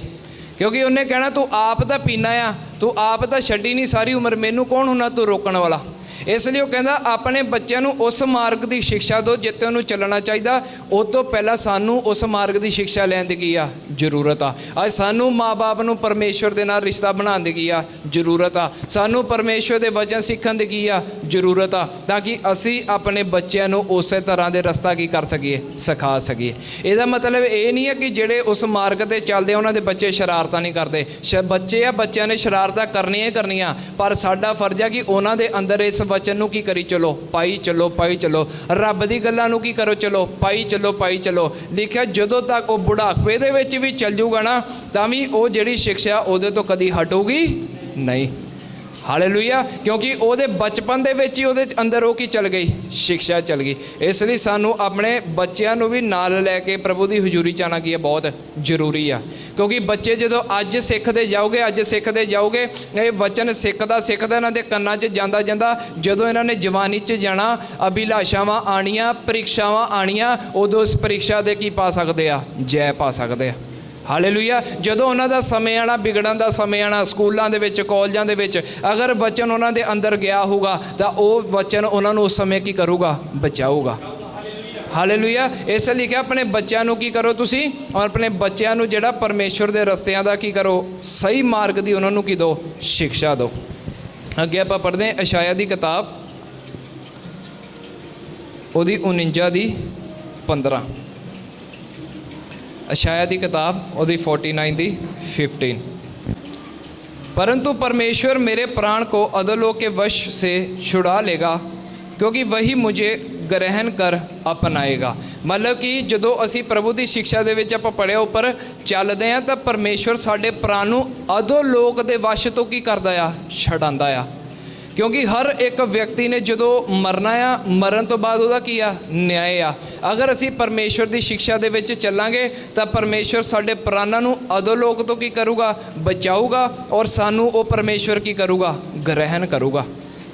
ਕਿਉਂਕਿ ਉਹਨੇ ਕਹਿਣਾ, ਤੂੰ ਆਪ ਤਾਂ ਪੀਣਾ ਆ, ਤੂੰ ਆਪ ਤਾਂ ਛੱਡੀ ਨਹੀਂ ਸਾਰੀ ਉਮਰ, ਮੈਨੂੰ ਕੌਣ ਹੁਣਾ ਤੂੰ ਰੋਕਣ ਵਾਲਾ? ਇਸ ਲਈ ਉਹ ਕਹਿੰਦਾ, ਆਪਣੇ ਬੱਚਿਆਂ ਨੂੰ ਉਸ ਮਾਰਗ ਦੀ ਸਿੱਖਿਆ ਦਿਓ ਜਿੱਤੇ ਉਹਨੂੰ ਚੱਲਣਾ ਚਾਹੀਦਾ। ਉਹ ਤੋਂ ਪਹਿਲਾਂ ਸਾਨੂੰ ਉਸ ਮਾਰਗ ਦੀ ਸਿੱਖਿਆ ਲੈਣ ਦੀ ਕੀ ਆ? ਜ਼ਰੂਰਤ ਆ। ਅੱਜ ਸਾਨੂੰ ਮਾਪੇ ਨੂੰ ਪਰਮੇਸ਼ਵਰ ਦੇ ਨਾਲ ਰਿਸ਼ਤਾ ਬਣਾਉਣ ਦੀ ਕੀ ਆ? ਜ਼ਰੂਰਤ ਆ। ਸਾਨੂੰ ਪਰਮੇਸ਼ਵਰ ਦੇ ਵਚਨ ਸਿੱਖਣ ਦੀ ਕੀ ਆ? ਜ਼ਰੂਰਤ ਆ। ਤਾਂ ਕਿ ਅਸੀਂ ਆਪਣੇ ਬੱਚਿਆਂ ਨੂੰ ਉਸੇ ਤਰ੍ਹਾਂ ਦੇ ਰਸਤਾ ਕੀ ਕਰ ਸਕੀਏ? ਸਿਖਾ ਸਕੀਏ। ਇਹਦਾ ਮਤਲਬ ਇਹ ਨਹੀਂ ਹੈ ਕਿ ਜਿਹੜੇ ਉਸ ਮਾਰਗ ਤੇ ਚੱਲਦੇ ਉਹਨਾਂ ਦੇ ਬੱਚੇ ਸ਼ਰਾਰਤਾਂ ਨਹੀਂ ਕਰਦੇ। ਸ਼ ਬੱਚੇ ਆ, ਬੱਚਿਆਂ ਨੇ ਸ਼ਰਾਰਤਾਂ ਕਰਨੀਆਂ ਹੀ ਕਰਨੀਆਂ। ਪਰ ਸਾਡਾ ਫਰਜ਼ ਆ ਕਿ ਉਹਨਾਂ ਦੇ ਅੰਦਰ ਇਸ ਵਚਨ ਨੂੰ ਕੀ ਕਰੀ ਚਲੋ ਪਾਈ ਚਲੋ ਪਾਈ ਚਲੋ ਰੱਬ ਦੀ ਗੱਲਾਂ ਨੂੰ ਕੀ ਕਰੋ ਚਲੋ ਪਾਈ ਚਲੋ ਪਾਈ ਚਲੋ ਲਿਖਿਆ ਜਦੋਂ ਤੱਕ ਉਹ ਬੁਢਾਪੇ ਦੇ ਵਿੱਚ ਵੀ ਚੱਲ ਜੂਗਾ ਨਾ ਤਾਂ ਵੀ ਉਹ ਜਿਹੜੀ ਸਿੱਖਿਆ ਉਹਦੇ ਤੋਂ ਕਦੀ ਹਟੂਗੀ ਨਹੀਂ ਹਾਲੇਲੂਇਆ ਕਿਉਂਕਿ ਉਹਦੇ ਬਚਪਨ ਦੇ ਵਿੱਚ ਹੀ ਉਹਦੇ ਅੰਦਰ ਉਹ ਕੀ ਚਲ ਗਈ? ਸਿੱਖਿਆ ਚਲ ਗਈ। ਇਸ ਲਈ ਸਾਨੂੰ ਆਪਣੇ ਬੱਚਿਆਂ ਨੂੰ ਵੀ ਨਾਲ ਲੈ ਕੇ ਪ੍ਰਭੂ ਦੀ ਹਜ਼ੂਰੀ ਚ ਆਉਣਾ ਕੀ ਹੈ? ਬਹੁਤ ਜ਼ਰੂਰੀ ਆ। ਕਿਉਂਕਿ ਬੱਚੇ ਜਦੋਂ ਅੱਜ ਸਿੱਖਦੇ ਜਾਓਗੇ, ਅੱਜ ਸਿੱਖਦੇ ਜਾਓਗੇ, ਇਹ ਵਚਨ ਸਿੱਖਦਾ ਸਿੱਖਦਾ ਇਹਨਾਂ ਦੇ ਕੰਨਾਂ 'ਚ ਜਾਂਦਾ ਜਾਂਦਾ ਜਦੋਂ ਇਹਨਾਂ ਨੇ ਜਵਾਨੀ 'ਚ ਜਾਣਾ, ਅਭਿਲਾਸ਼ਾਵਾਂ ਆਣੀਆਂ ਪ੍ਰੀਖਿਆਵਾਂ ਆਣੀਆਂ ਉਦੋਂ ਉਸ ਪ੍ਰੀਖਿਆ ਦੇ ਕੀ ਪਾ ਸਕਦੇ ਆ? ਜੈ ਪਾ ਸਕਦੇ ਆ। ਹਾਲੇਲੂਇਆ ਜਦੋਂ ਉਹਨਾਂ ਦਾ ਸਮੇਂ ਆਣਾ ਵਿਗੜਨ ਦਾ ਸਮੇਂ ਆਣਾ ਸਕੂਲਾਂ ਦੇ ਵਿੱਚ, ਕਾਲਜਾਂ ਦੇ ਵਿੱਚ, ਅਗਰ ਬਚਨ ਉਹਨਾਂ ਦੇ ਅੰਦਰ ਗਿਆ ਹੋਊਗਾ, ਤਾਂ ਉਹ ਬਚਨ ਉਹਨਾਂ ਨੂੰ ਉਸ ਸਮੇਂ ਕੀ ਕਰੂਗਾ? ਬਚਾਊਗਾ। ਹਾਲੇਲੂਇਆ ਇਸ ਲਈ ਕਿ ਆਪਣੇ ਬੱਚਿਆਂ ਨੂੰ ਕੀ ਕਰੋ ਤੁਸੀਂ? ਔਰ ਆਪਣੇ ਬੱਚਿਆਂ ਨੂੰ ਜਿਹੜਾ ਪਰਮੇਸ਼ਵਰ ਦੇ ਰਸਤਿਆਂ ਦਾ ਕੀ ਕਰੋ? ਸਹੀ ਮਾਰਗ ਦੀ ਉਹਨਾਂ ਨੂੰ ਕੀ ਦਿਓ ਸਿੱਖਿਆ ਦਿਓ ਅੱਗੇ ਆਪਾਂ ਪੜ੍ਹਦੇ ਹਾਂ ਇਸ਼ਾਇਆ ਦੀ ਕਿਤਾਬ, ਉਹਦੀ 49 ਦੀ 15 अशाया की किताब ਉਹਦੀ 49 ਦੀ 15 परंतु परमेश्वर मेरे प्राण को अदलों के वश से छुड़ा लेगा क्योंकि वही मुझे ਗ੍ਰਹਿਣ ਕਰ ਅਪਣਾਏਗਾ ਮਤਲਬ ਕਿ ਜਦੋਂ ਅਸੀਂ ਪ੍ਰਭੂ ਦੀ ਸਿੱਖਿਆ ਦੇ ਵਿੱਚ ਆਪਾਂ ਪੜਿਆ ਉੱਪਰ ਚੱਲਦੇ ਆ ਤਾਂ ਪਰਮੇਸ਼ਵਰ ਸਾਡੇ ਪ੍ਰਾਣ ਨੂੰ ਅਦੋ ਲੋਕ ਦੇ ਵਸ਼ ਤੋਂ ਕੀ ਕਰਦਾ ਆ ਛਡਾਉਂਦਾ ਆ ਕਿਉਂਕਿ ਹਰ ਇੱਕ ਵਿਅਕਤੀ ਨੇ ਜਦੋਂ ਮਰਨਾ ਆ, ਮਰਨ ਤੋਂ ਬਾਅਦ ਉਹਦਾ ਕੀ ਆ? ਨਿਆਂ ਆ। ਅਗਰ ਅਸੀਂ ਪਰਮੇਸ਼ਵਰ ਦੀ ਸਿੱਖਿਆ ਦੇ ਵਿੱਚ ਚੱਲਾਂਗੇ, ਤਾਂ ਪਰਮੇਸ਼ਵਰ ਸਾਡੇ ਪ੍ਰਾਣਾਂ ਨੂੰ ਅਧੋਲੋਕ ਤੋਂ ਕੀ ਕਰੂਗਾ? ਬਚਾਊਗਾ ਔਰ ਸਾਨੂੰ ਉਹ ਪਰਮੇਸ਼ਵਰ ਕੀ ਕਰੂਗਾ? ਗ੍ਰਹਿਣ ਕਰੂਗਾ।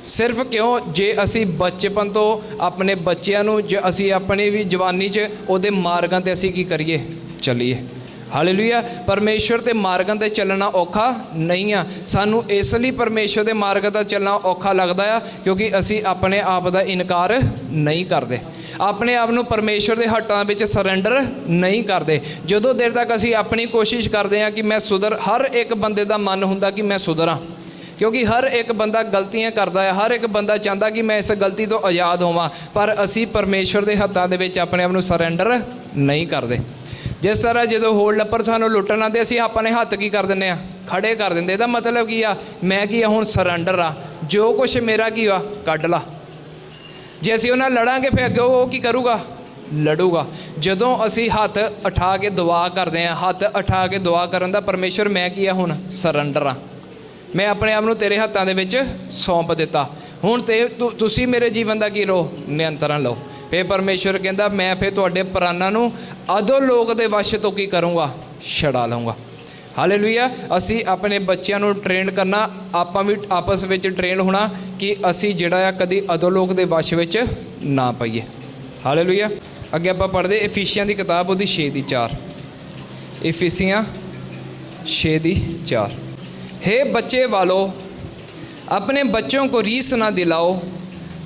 ਸਿਰਫ ਕਿਉਂ? ਜੇ ਅਸੀਂ ਬਚਪਨ ਤੋਂ ਆਪਣੇ ਬੱਚਿਆਂ ਨੂੰ, ਜੇ ਅਸੀਂ ਆਪਣੀ ਵੀ ਜਵਾਨੀ 'ਚ ਉਹਦੇ ਮਾਰਗਾਂ ਤੇ ਅਸੀਂ ਕੀ ਕਰੀਏ? ਚੱਲੀਏ। ਹਾਲੇਲੂਇਆ ਪਰਮੇਸ਼ਵਰ ਦੇ ਮਾਰਗਾਂ ਤੇ ਚੱਲਣਾ ਔਖਾ ਨਹੀਂ ਆ। ਸਾਨੂੰ ਇਸ ਲਈ ਪਰਮੇਸ਼ਵਰ ਦੇ ਮਾਰਗ ਦਾ ਚੱਲਣਾ ਔਖਾ ਲੱਗਦਾ ਆ, ਕਿਉਂਕਿ ਅਸੀਂ ਆਪਣੇ ਆਪ ਦਾ ਇਨਕਾਰ ਨਹੀਂ ਕਰਦੇ। ਆਪਣੇ ਆਪ ਨੂੰ ਪਰਮੇਸ਼ਵਰ ਦੇ ਹੱਟਾਂ ਵਿੱਚ ਸਰੈਂਡਰ ਨਹੀਂ ਕਰਦੇ। ਜਦੋਂ ਦੇਰ ਤੱਕ ਅਸੀਂ ਆਪਣੀ ਕੋਸ਼ਿਸ਼ ਕਰਦੇ ਆ ਕਿ ਮੈਂ ਸੁਧਰ, ਹਰ ਇੱਕ ਬੰਦੇ ਦਾ ਮਨ ਹੁੰਦਾ ਕਿ ਮੈਂ ਸੁਧਰਾਂ। ਕਿਉਂਕਿ ਹਰ ਇੱਕ ਬੰਦਾ ਗਲਤੀਆਂ ਕਰਦਾ ਹੈ, ਹਰ ਇੱਕ ਬੰਦਾ ਚਾਹੁੰਦਾ ਕਿ ਮੈਂ ਇਸ ਗਲਤੀ ਤੋਂ ਆਜ਼ਾਦ ਹੋਵਾਂ, ਪਰ ਅਸੀਂ ਪਰਮੇਸ਼ਵਰ ਦੇ ਹੱਥਾਂ ਦੇ ਵਿੱਚ ਆਪਣੇ ਆਪ ਨੂੰ ਸਰੈਂਡਰ ਨਹੀਂ ਕਰਦੇ। ਜਿਸ ਤਰ੍ਹਾਂ ਜਦੋਂ ਹੋਲ ਲੱਪਰ ਸਾਨੂੰ ਲੁੱਟਣ ਆਉਂਦੇ, ਅਸੀਂ ਆਪਣੇ ਹੱਥ ਕੀ ਕਰ ਦਿੰਦੇ ਆ ਖੜੇ ਕਰ ਦਿੰਦੇ। ਇਹਦਾ ਮਤਲਬ ਕੀ ਆ? ਮੈਂ ਕੀ ਆ, ਹੁਣ ਸਰੈਂਡਰ ਆ। ਜੋ ਕੁਝ ਮੇਰਾ ਕੀ ਆ, ਕੱਢ ਲਾ। ਜੇ ਅਸੀਂ ਉਹਨਾਂ ਲੜਾਂਗੇ, ਫਿਰ ਅੱਗੇ ਉਹ ਕੀ ਕਰੂਗਾ? ਲੜੂਗਾ। ਜਦੋਂ ਅਸੀਂ ਹੱਥ ਉਠਾ ਕੇ ਦੁਆ ਕਰਦੇ ਆ ਹੱਥ ਉਠਾ ਕੇ ਦੁਆ ਕਰਨ ਦਾ ਪਰਮੇਸ਼ਵਰ ਮੈਂ ਕੀ ਆ ਹੁਣ? ਸਰੈਂਡਰ ਆ। ਮੈਂ ਆਪਣੇ ਆਪ ਨੂੰ ਤੇਰੇ ਹੱਥਾਂ ਦੇ ਵਿੱਚ ਸੌਂਪ ਦਿੱਤਾ। ਹੁਣ ਤੇ ਤੁਸੀਂ ਮੇਰੇ ਜੀਵਨ ਦਾ ਕੀ ਲਓ ਨਿਯੰਤਰਣ ਲਓ। ਫੇ ਪਰਮੇਸ਼ਵਰ ਕਹਿੰਦਾ ਮੈਂ ਫੇ ਤੁਹਾਡੇ ਪ੍ਰਾਨਾਂ ਨੂੰ ਅਦੋ ਲੋਕ ਦੇ ਵਸ਼ ਤੋਂ ਕੀ ਕਰੂੰਗਾ ਛਡਾ ਲਵਾਂਗਾ ਹਾਲੇਲੂਇਆ ਅਸੀਂ ਆਪਣੇ ਬੱਚਿਆਂ ਨੂੰ ਟ੍ਰੇਨ ਕਰਨਾ ਆਪਾਂ ਵੀ ਆਪਸ ਵਿੱਚ ਟ੍ਰੇਨ ਹੋਣਾ ਕਿ ਅਸੀਂ ਜਿਹੜਾ ਆ ਕਦੀ ਅਧੋਲੋਕ ਦੇ ਵਸ਼ ਵਿੱਚ ਨਾ ਪਈਏ ਹਾਲੇਲੂਇਆ ਅੱਗੇ ਆਪਾਂ ਪੜ੍ਹਦੇ ਇਫੀਸੀਆਂ ਦੀ ਕਿਤਾਬ ਉਹਦੀ 6 ਦੀ 4 ਇਫੀਸੀਆਂ 6 ਦੀ 4 हे बच्चे वालों अपने बच्चों को रीस ना दिलाओ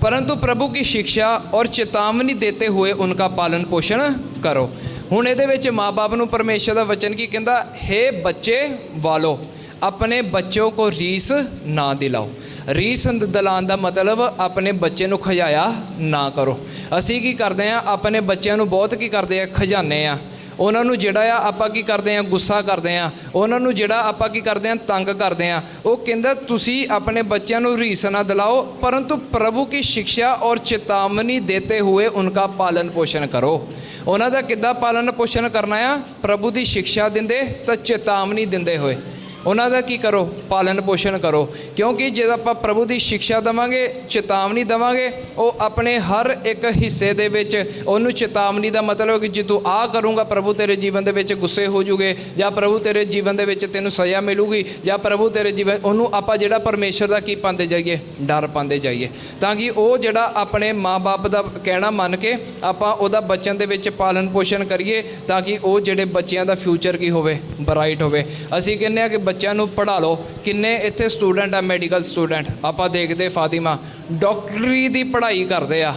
परंतु प्रभु की शिक्षा और चेतावनी देते हुए उनका पालन पोषण करो ਹੁਣ ਇਹਦੇ ਵਿੱਚ ਮਾਪੇ ਨੂੰ ਪਰਮੇਸ਼ਰ ਦਾ ਵਚਨ ਕੀ ਕਹਿੰਦਾ हे ਬੱਚੇ ਵਾਲੋ ਆਪਣੇ ਬੱਚੋਂ ਕੋ ਰੀਸ ਨਾ ਦਿਲਾਓ ਰੀਸ ਦਿਲਾਉਣ ਦਾ ਮਤਲਬ ਆਪਣੇ ਬੱਚੇ ਨੂੰ ਖਜਾਇਆ ਨਾ ਕਰੋ ਅਸੀਂ ਕੀ ਕਰਦੇ ਆ ਆਪਣੇ ਬੱਚਿਆਂ ਨੂੰ ਬਹੁਤ ਕੀ ਕਰਦੇ ਆ ਖਜਾਨੇ ਆ ਉਹਨਾਂ ਨੂੰ ਜਿਹੜਾ ਆ ਆਪਾਂ ਕੀ ਕਰਦੇ ਆ, ਗੁੱਸਾ ਕਰਦੇ ਆ, ਉਹਨਾਂ ਨੂੰ ਜਿਹੜਾ ਆਪਾਂ ਕੀ ਕਰਦੇ ਆ, ਤੰਗ ਕਰਦੇ ਆ, ਉਹ ਕਹਿੰਦਾ ਤੁਸੀਂ ਆਪਣੇ ਬੱਚਿਆਂ ਨੂੰ ਰੀਸ ਨਾ ਦਿਲਾਓ, ਪਰੰਤੂ ਪ੍ਰਭੂ ਕੀ ਸਿੱਖਿਆ ਔਰ ਚੇਤਾਵਨੀ ਦੇਤੇ ਹੋਏ ਉਨਕਾ ਪਾਲਨ ਪੋਸ਼ਣ ਕਰੋ। ਉਹਨਾਂ ਦਾ ਕਿੱਦਾਂ ਪਾਲਨ ਪੋਸ਼ਣ ਕਰਨਾ ਆ? ਪ੍ਰਭੂ ਦੀ ਸਿੱਖਿਆ ਦਿੰਦੇ ਤਾਂ ਚੇਤਾਵਨੀ ਦਿੰਦੇ ਹੋਏ। ਉਹਨਾਂ ਦਾ ਕੀ ਕਰੋ? ਪਾਲਣ ਪੋਸ਼ਣ ਕਰੋ। ਕਿਉਂਕਿ ਜੇ ਆਪਾਂ ਪ੍ਰਭੂ ਦੀ ਸਿੱਖਿਆ ਦਵਾਂਗੇ, ਚੇਤਾਵਨੀ ਦਵਾਂਗੇ, ਉਹ ਆਪਣੇ ਹਰ ਇੱਕ ਹਿੱਸੇ ਦੇ ਵਿੱਚ, ਉਹਨੂੰ ਚੇਤਾਵਨੀ ਦਾ ਮਤਲਬ ਕਿ ਜੇ ਤੂੰ ਆ ਕਰੂੰਗਾ, ਪ੍ਰਭੂ ਤੇਰੇ ਜੀਵਨ ਦੇ ਵਿੱਚ ਗੁੱਸੇ ਹੋ ਜੂਗੇ, ਜਾਂ ਪ੍ਰਭੂ ਤੇਰੇ ਜੀਵਨ ਦੇ ਵਿੱਚ ਤੈਨੂੰ ਸਜ਼ਾ ਮਿਲੂਗੀ, ਜਾਂ ਪ੍ਰਭੂ ਤੇਰੇ ਜੀਵਨ, ਉਹਨੂੰ ਆਪਾਂ ਜਿਹੜਾ ਪਰਮੇਸ਼ਰ ਦਾ ਕੀ ਪਾਉਂਦੇ ਜਾਈਏ? ਡਰ ਪਾਉਂਦੇ ਜਾਈਏ। ਤਾਂ ਕਿ ਉਹ ਜਿਹੜਾ ਆਪਣੇ ਮਾਪੇ ਦਾ ਕਹਿਣਾ ਮੰਨ ਕੇ ਆਪਾਂ ਉਹਦਾ ਬੱਚਨ ਦੇ ਵਿੱਚ ਪਾਲਣ ਪੋਸ਼ਣ ਕਰੀਏ, ਤਾਂ ਕਿ ਉਹ ਜਿਹੜੇ ਬੱਚਿਆਂ ਦਾ ਫਿਊਚਰ ਕੀ ਹੋਵੇ? ਬ੍ਰਾਈਟ ਹੋਵੇ। ਅਸੀਂ ਕਹਿੰਦੇ ਆ ਕਿ ਬੱਚਿਆਂ ਨੂੰ ਪੜ੍ਹਾ ਲਓ ਕਿੰਨੇ ਇੱਥੇ ਸਟੂਡੈਂਟ ਆ ਮੈਡੀਕਲ ਸਟੂਡੈਂਟ ਆਪਾਂ ਦੇਖਦੇ ਫਾਤਿਮਾ ਡਾਕਟਰੀ ਦੀ ਪੜ੍ਹਾਈ ਕਰਦੇ ਆ,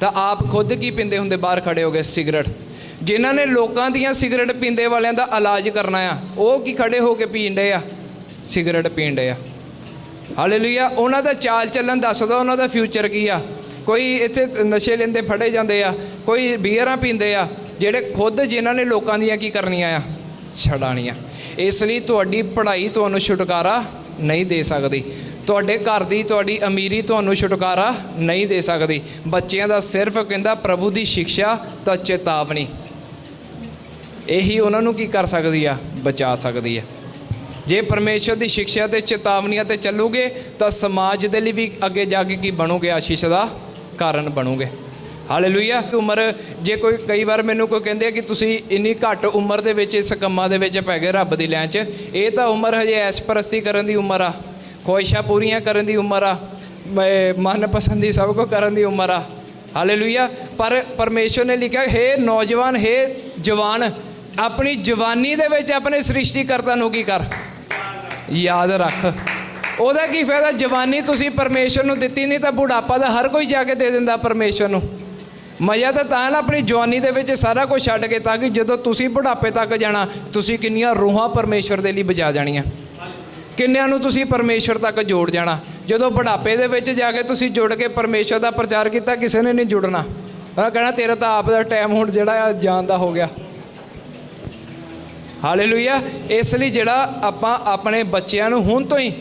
ਤਾਂ ਆਪ ਖੁਦ ਕੀ ਪਿੰਦੇ ਹੁੰਦੇ? ਬਾਹਰ ਖੜੇ ਹੋ ਗਏ, ਸਿਗਰਟ। ਜਿਨ੍ਹਾਂ ਨੇ ਲੋਕਾਂ ਦੀਆਂ ਸਿਗਰਟ ਪੀਂਦੇ ਵਾਲਿਆਂ ਦਾ ਇਲਾਜ ਕਰਨਾ ਆ, ਉਹ ਕੀ ਖੜੇ ਹੋ ਕੇ ਪੀਂਦੇ ਆ? ਸਿਗਰਟ ਪੀਂਦੇ ਆ। ਹਾਲੇਲੂਇਆ ਉਹਨਾਂ ਦਾ ਚਾਲ ਚੱਲਣ ਦੱਸਦਾ ਉਹਨਾਂ ਦਾ ਫਿਊਚਰ ਕੀ ਆ? ਕੋਈ ਇੱਥੇ ਨਸ਼ੇ ਲੈਂਦੇ ਫੜੇ ਜਾਂਦੇ ਆ, ਕੋਈ ਬੀਅਰਾਂ ਪੀਂਦੇ ਆ, ਜਿਹੜੇ ਖੁਦ ਜਿਨ੍ਹਾਂ ਨੇ ਲੋਕਾਂ ਦੀਆਂ ਕੀ ਕਰਨੀਆਂ ਆ? ਛਡਾਣੀਆਂ ਇਸ ਲਈ ਤੁਹਾਡੀ ਪੜ੍ਹਾਈ ਤੁਹਾਨੂੰ ਛੁਟਕਾਰਾ ਨਹੀਂ ਦੇ ਸਕਦੀ। ਤੁਹਾਡੇ ਘਰ ਦੀ ਤੁਹਾਡੀ ਅਮੀਰੀ ਤੁਹਾਨੂੰ ਛੁਟਕਾਰਾ ਨਹੀਂ ਦੇ ਸਕਦੀ। ਬੱਚਿਆਂ ਦਾ ਸਿਰਫ ਕਹਿੰਦਾ ਪ੍ਰਭੂ ਦੀ ਸਿੱਖਿਆ ਤਾਂ ਚੇਤਾਵਨੀ। ਇਹੀ ਉਹਨਾਂ ਨੂੰ ਕੀ ਕਰ ਸਕਦੀ ਆ? ਬਚਾ ਸਕਦੀ ਆ। ਜੇ ਪਰਮੇਸ਼ਰ ਦੀ ਸਿੱਖਿਆ ਤੇ ਚੇਤਾਵਨੀਆਂ ਤੇ ਚੱਲੋਗੇ ਤਾਂ ਸਮਾਜ ਦੇ ਲਈ ਵੀ ਅੱਗੇ ਜਾ ਕੇ ਕੀ ਬਣੋਗੇ? ਆਸ਼ੀਸ਼ ਦਾ ਕਾਰਨ ਬਣੋਗੇ। ਹਾਲੇਲੂਇਆ ਉਮਰ, ਜੇ ਕੋਈ, ਕਈ ਵਾਰ ਮੈਨੂੰ ਕੋਈ ਕਹਿੰਦੇ ਆ ਕਿ ਤੁਸੀਂ ਇੰਨੀ ਘੱਟ ਉਮਰ ਦੇ ਵਿੱਚ ਇਸ ਕੰਮਾਂ ਦੇ ਵਿੱਚ ਪੈ ਗਏ ਰੱਬ ਦੀ ਲੈਣ 'ਚ, ਇਹ ਤਾਂ ਉਮਰ ਹਜੇ ਐਸ ਪਰਸਤੀ ਕਰਨ ਦੀ ਉਮਰ ਆ। ਖੁਆਇਸ਼ਾਂ ਪੂਰੀਆਂ ਕਰਨ ਦੀ ਉਮਰ ਆ। ਮ- ਮਨਪਸੰਦੀ ਸਭ ਕੁਝ ਕਰਨ ਦੀ ਉਮਰ ਆ। ਹਾਲੇਲੂਇਆ ਪਰ ਪਰਮੇਸ਼ਰ ਨੇ ਲਿਖਿਆ, ਹੈ ਨੌਜਵਾਨ, ਹੈ ਜਵਾਨ, ਆਪਣੀ ਜਵਾਨੀ ਦੇ ਵਿੱਚ ਆਪਣੇ ਸ੍ਰਿਸ਼ਟੀਕਰਤਾ ਨੂੰ ਕੀ ਕਰ? ਯਾਦ ਰੱਖ। ਉਹਦਾ ਕੀ ਫਾਇਦਾ? ਜਵਾਨੀ ਤੁਸੀਂ ਪਰਮੇਸ਼ਰ ਨੂੰ ਦਿੱਤੀ ਨਹੀਂ ਤਾਂ ਬੁਢਾਪਾ ਦਾ ਹਰ ਕੋਈ ਜਾ ਕੇ ਦੇ ਦਿੰਦਾ ਪਰਮੇਸ਼ਰ ਨੂੰ। ਮਜ਼ਾ ਤਾਂ ਤਾਂ ਨਾ ਆਪਣੀ ਜਵਾਨੀ ਦੇ ਵਿੱਚ ਸਾਰਾ ਕੁਝ ਛੱਡ ਕੇ ਤਾਂ ਕਿ ਜਦੋਂ ਤੁਸੀਂ ਬੁਢਾਪੇ ਤੱਕ ਜਾਣਾ, ਤੁਸੀਂ ਕਿੰਨੀਆਂ ਰੂਹਾਂ ਪਰਮੇਸ਼ਰ ਦੇ ਲਈ ਬਚਾ ਜਾਣੀਆਂ। ਕਿੰਨਿਆਂ ਨੂੰ ਤੁਸੀਂ ਪਰਮੇਸ਼ਰ ਤੱਕ ਜੋੜ ਜਾਣਾ। ਜਦੋਂ ਬੁਢਾਪੇ ਦੇ ਵਿੱਚ ਜਾ ਕੇ ਤੁਸੀਂ ਜੁੜ ਕੇ ਪਰਮੇਸ਼ਰ ਦਾ ਪ੍ਰਚਾਰ ਕੀਤਾ, ਕਿਸੇ ਨੇ ਨਹੀਂ ਜੁੜਨਾ। ਉਹ ਕਹਿਣਾ, ਤੇਰਾ ਤਾਂ ਆਪ ਦਾ ਟਾਈਮ ਹੁਣ ਜਿਹੜਾ ਆ, ਜਾਣ ਦਾ ਹੋ ਗਿਆ। ਹਾਲੇਲੂਇਆ ਇਸ ਲਈ ਜਿਹੜਾ ਆਪਾਂ ਆਪਣੇ ਬੱਚਿਆਂ ਨੂੰ ਹੁਣ ਤੋਂ ਹੀ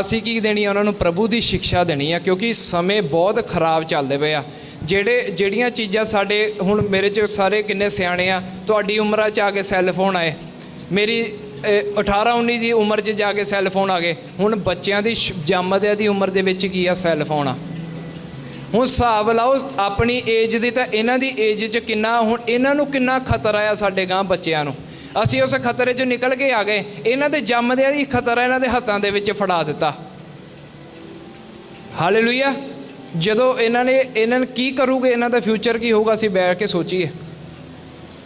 ਅਸੀਂ ਕੀ ਦੇਣੀ ਆ, ਉਹਨਾਂ ਨੂੰ ਪ੍ਰਭੂ ਦੀ ਸਿੱਖਿਆ ਦੇਣੀ ਆ, ਕਿਉਂਕਿ ਸਮੇਂ ਬਹੁਤ ਖਰਾਬ ਚੱਲਦੇ ਪਏ ਆ। ਜਿਹੜੇ ਜਿਹੜੀਆਂ ਚੀਜ਼ਾਂ ਸਾਡੇ ਹੁਣ ਮੇਰੇ ਚ ਸਾਰੇ ਕਿੰਨੇ ਸਿਆਣੇ ਆ ਤੁਹਾਡੀ ਉਮਰਾਂ ਚ ਆ ਕੇ ਸੈੱਲ ਫੋਨ ਆਏ। ਮੇਰੀ ਅਹ, 18 19 ਦੀ ਉਮਰ 'ਚ ਜਾ ਕੇ ਸੈੱਲ ਫੋਨ ਆ ਗਏ। ਹੁਣ ਬੱਚਿਆਂ ਦੀ ਸ਼- ਜੰਮਦਿਆਂ ਦੀ ਉਮਰ ਦੇ ਵਿੱਚ ਕੀ ਆ ਸੈੱਲ ਫੋਨ ਆ? ਹੁਣ ਹਿਸਾਬ ਲਾਓ ਆਪਣੀ ਏਜ ਦੀ ਤਾਂ ਇਹਨਾਂ ਦੀ ਏਜ 'ਚ ਕਿੰਨਾ ਹੁਣ ਇਹਨਾਂ ਨੂੰ ਕਿੰਨਾ ਖਤਰਾ ਆ ਸਾਡੇ ਗਾਂ ਬੱਚਿਆਂ ਨੂੰ? ਅਸੀਂ ਉਸ ਖਤਰੇ 'ਚੋਂ ਨਿਕਲ ਕੇ ਆ ਗਏ। ਇਹਨਾਂ ਦੇ ਜੰਮਦਿਆਂ ਦੀ ਖਤਰਾ ਇਹਨਾਂ ਦੇ ਹੱਥਾਂ ਦੇ ਵਿੱਚ ਫੜਾ ਦਿੱਤਾ। ਹਾਲੇਲੂਇਆ। ਜਦੋਂ ਇਹਨਾਂ ਨੇ, ਇਹਨਾਂ ਨੂੰ ਕੀ ਕਰੂਗੇ, ਇਹਨਾਂ ਦਾ ਫਿਊਚਰ ਕੀ ਹੋਊਗਾ, ਅਸੀਂ ਬੈਠ ਕੇ ਸੋਚੀਏ।